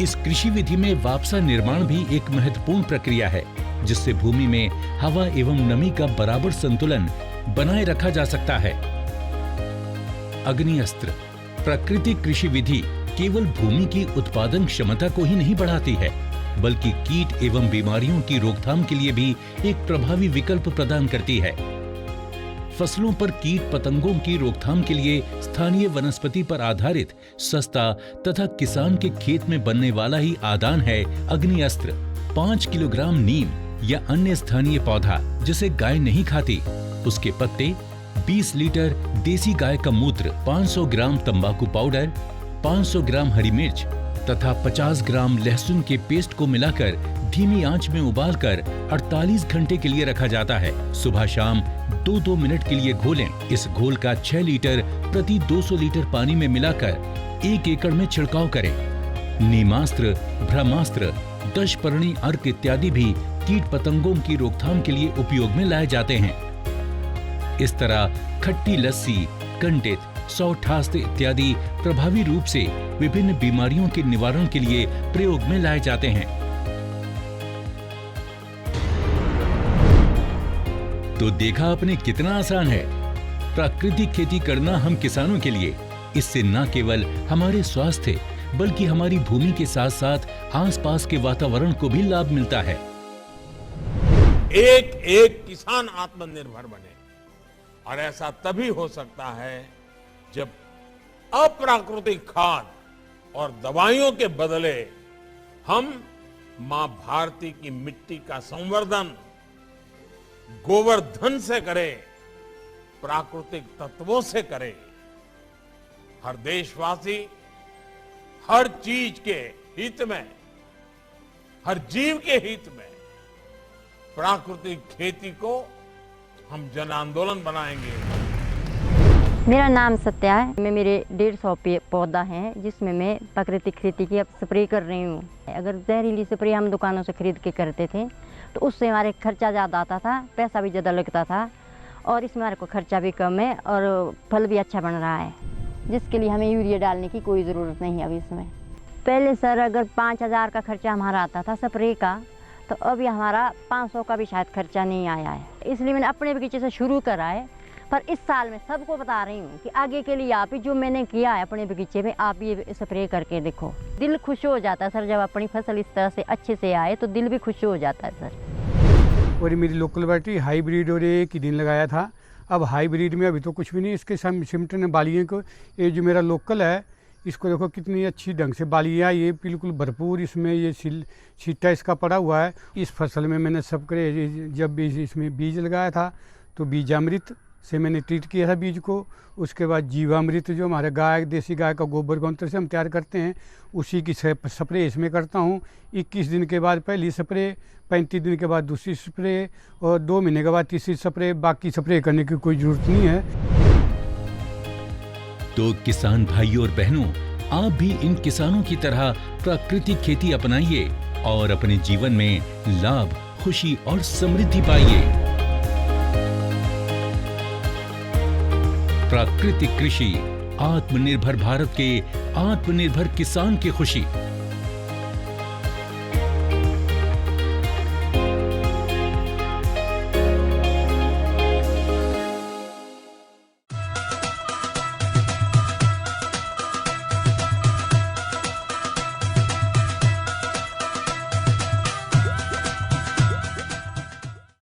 इस कृषि विधि में वापसा निर्माण भी एक महत्वपूर्ण प्रक्रिया है, जिससे भूमि में हवा एवं नमी का बराबर संतुलन बनाए रखा जा सकता है। अग्नि अस्त्र प्राकृतिक कृषि विधि केवल भूमि की उत्पादन क्षमता को ही नहीं बढ़ाती है। बल्कि कीट एवं बीमारियों की रोकथाम के लिए भी एक प्रभावी विकल्प प्रदान करती है। फ़सलों पर कीट पतंगों की रोकथाम के लिए स्थानीय वनस्पति पर आधारित सस्ता तथा किसान के खेत में बनने वाला ही आदान है अग्नि अस्त्र पाँच किलोग्राम नीम या अन्य स्थानीय पौधा, जिसे गाय नहीं खाती। उसके पत्ते 20 लीटर देसी गाय का मूत्र 500 ग्राम तंबाकू पाउडर 500 ग्राम हरी मिर्च तथा 50 ग्राम लहसुन के पेस्ट को मिलाकर धीमी आँच में उबालकर 48 घंटे के लिए रखा जाता है। सुबह शाम दो दो मिनट के लिए घोलें। इस घोल का 6 लीटर प्रति 200 लीटर पानी में मिलाकर एक एकड़ में छिड़काव करें। नीमास्त्र, ब्रह्मास्त्र, दशपर्णी अर्क इत्यादि भी कीट पतंगों की रोकथाम के लिए उपयोग में लाए जाते हैं। इस तरह खट्टी लस्सी, कंडित सौठास्त्र इत्यादि प्रभावी रूप से विभिन्न बीमारियों के निवारण के लिए प्रयोग में लाए जाते हैं। तो देखा आपने कितना आसान है। प्राकृतिक खेती करना हम किसानों के लिए। इससे न केवल हमारे स्वास्थ्य, बल्कि हमारी भूमि के साथ साथ आसपास के वातावरण को भी लाभ मिलता है। एक एक किसान आत्मनिर्भर बने। और ऐसा तभी हो सकता है जब अप्राकृतिक खाद और दवाइयों के बदले हम माँ भारती की मिट्टी का संवर्धन, गोवर्धन से करें, प्राकृतिक तत्वों से करें, हर देशवासी हर चीज़ के हित में, हर जीव के हित में प्राकृतिक खेती को हम जन आंदोलन बनाएँगे। मेरा नाम सत्या है। मैं मेरे डेढ़ सौ पौधा है, जिसमें मैं प्राकृतिक खेती की अब स्प्रे कर रही हूँ। अगर जहरीली स्प्रे हम दुकानों से खरीद के करते थे तो उससे हमारे खर्चा ज़्यादा आता था, पैसा भी ज़्यादा लगता था, और इसमें हमारे को खर्चा भी कम है, और फल भी अच्छा बन रहा है, जिसके लिए हमें यूरिया डालने की कोई ज़रूरत नहीं है अभी इसमें। पहले सर, अगर पाँच हज़ार का खर्चा हमारा आता था स्प्रे का तो अभी हमारा पाँच सौ का भी शायद खर्चा नहीं आया है। इसलिए मैंने अपने बगीचे से शुरू करा है पर इस साल में सबको बता रही हूँ कि आगे के लिए आप ही जो मैंने किया है अपने बगीचे में, आप ये स्प्रे करके देखो। दिल खुश हो जाता है, सर, जब अपनी फ़सल इस तरह से अच्छे से आए तो दिल भी खुश हो जाता है, सर। और मेरी लोकल वैरायटी हाईब्रिड और एक ही दिन लगाया था। अब हाईब्रिड में अभी तो कुछ भी नहीं, इसके सम, सिमटन बालियों को। ये जो मेरा लोकल है, इसको देखो कितनी अच्छी ढंग से बालियाँ, ये बिल्कुल भरपूर इसमें ये सिल छिट्टा इसका पड़ा हुआ है। इस फ़सल में मैंने सब करे, जब भी इसमें बीज लगाया था तो बीजामृत से मैंने ट्रीट किया था बीज को। उसके बाद जीवामृत जो हमारे गाय, देसी गाय का गोबर गौंत्र से हम तैयार करते हैं। उसी की स्प्रे इसमें करता हूँ। 21 दिन के बाद पहली स्प्रे 35 दिन के बाद दूसरी स्प्रे और दो महीने के बाद तीसरी स्प्रे बाकी स्प्रे करने की कोई ज़रूरत नहीं है। तो किसान भाइयों और बहनों, आप भी इन किसानों की तरह प्राकृतिक खेती अपनाइए और अपने जीवन में लाभ, खुशी और समृद्धि पाइए। प्राकृतिक कृषि आत्मनिर्भर भारत के आत्मनिर्भर किसान की खुशी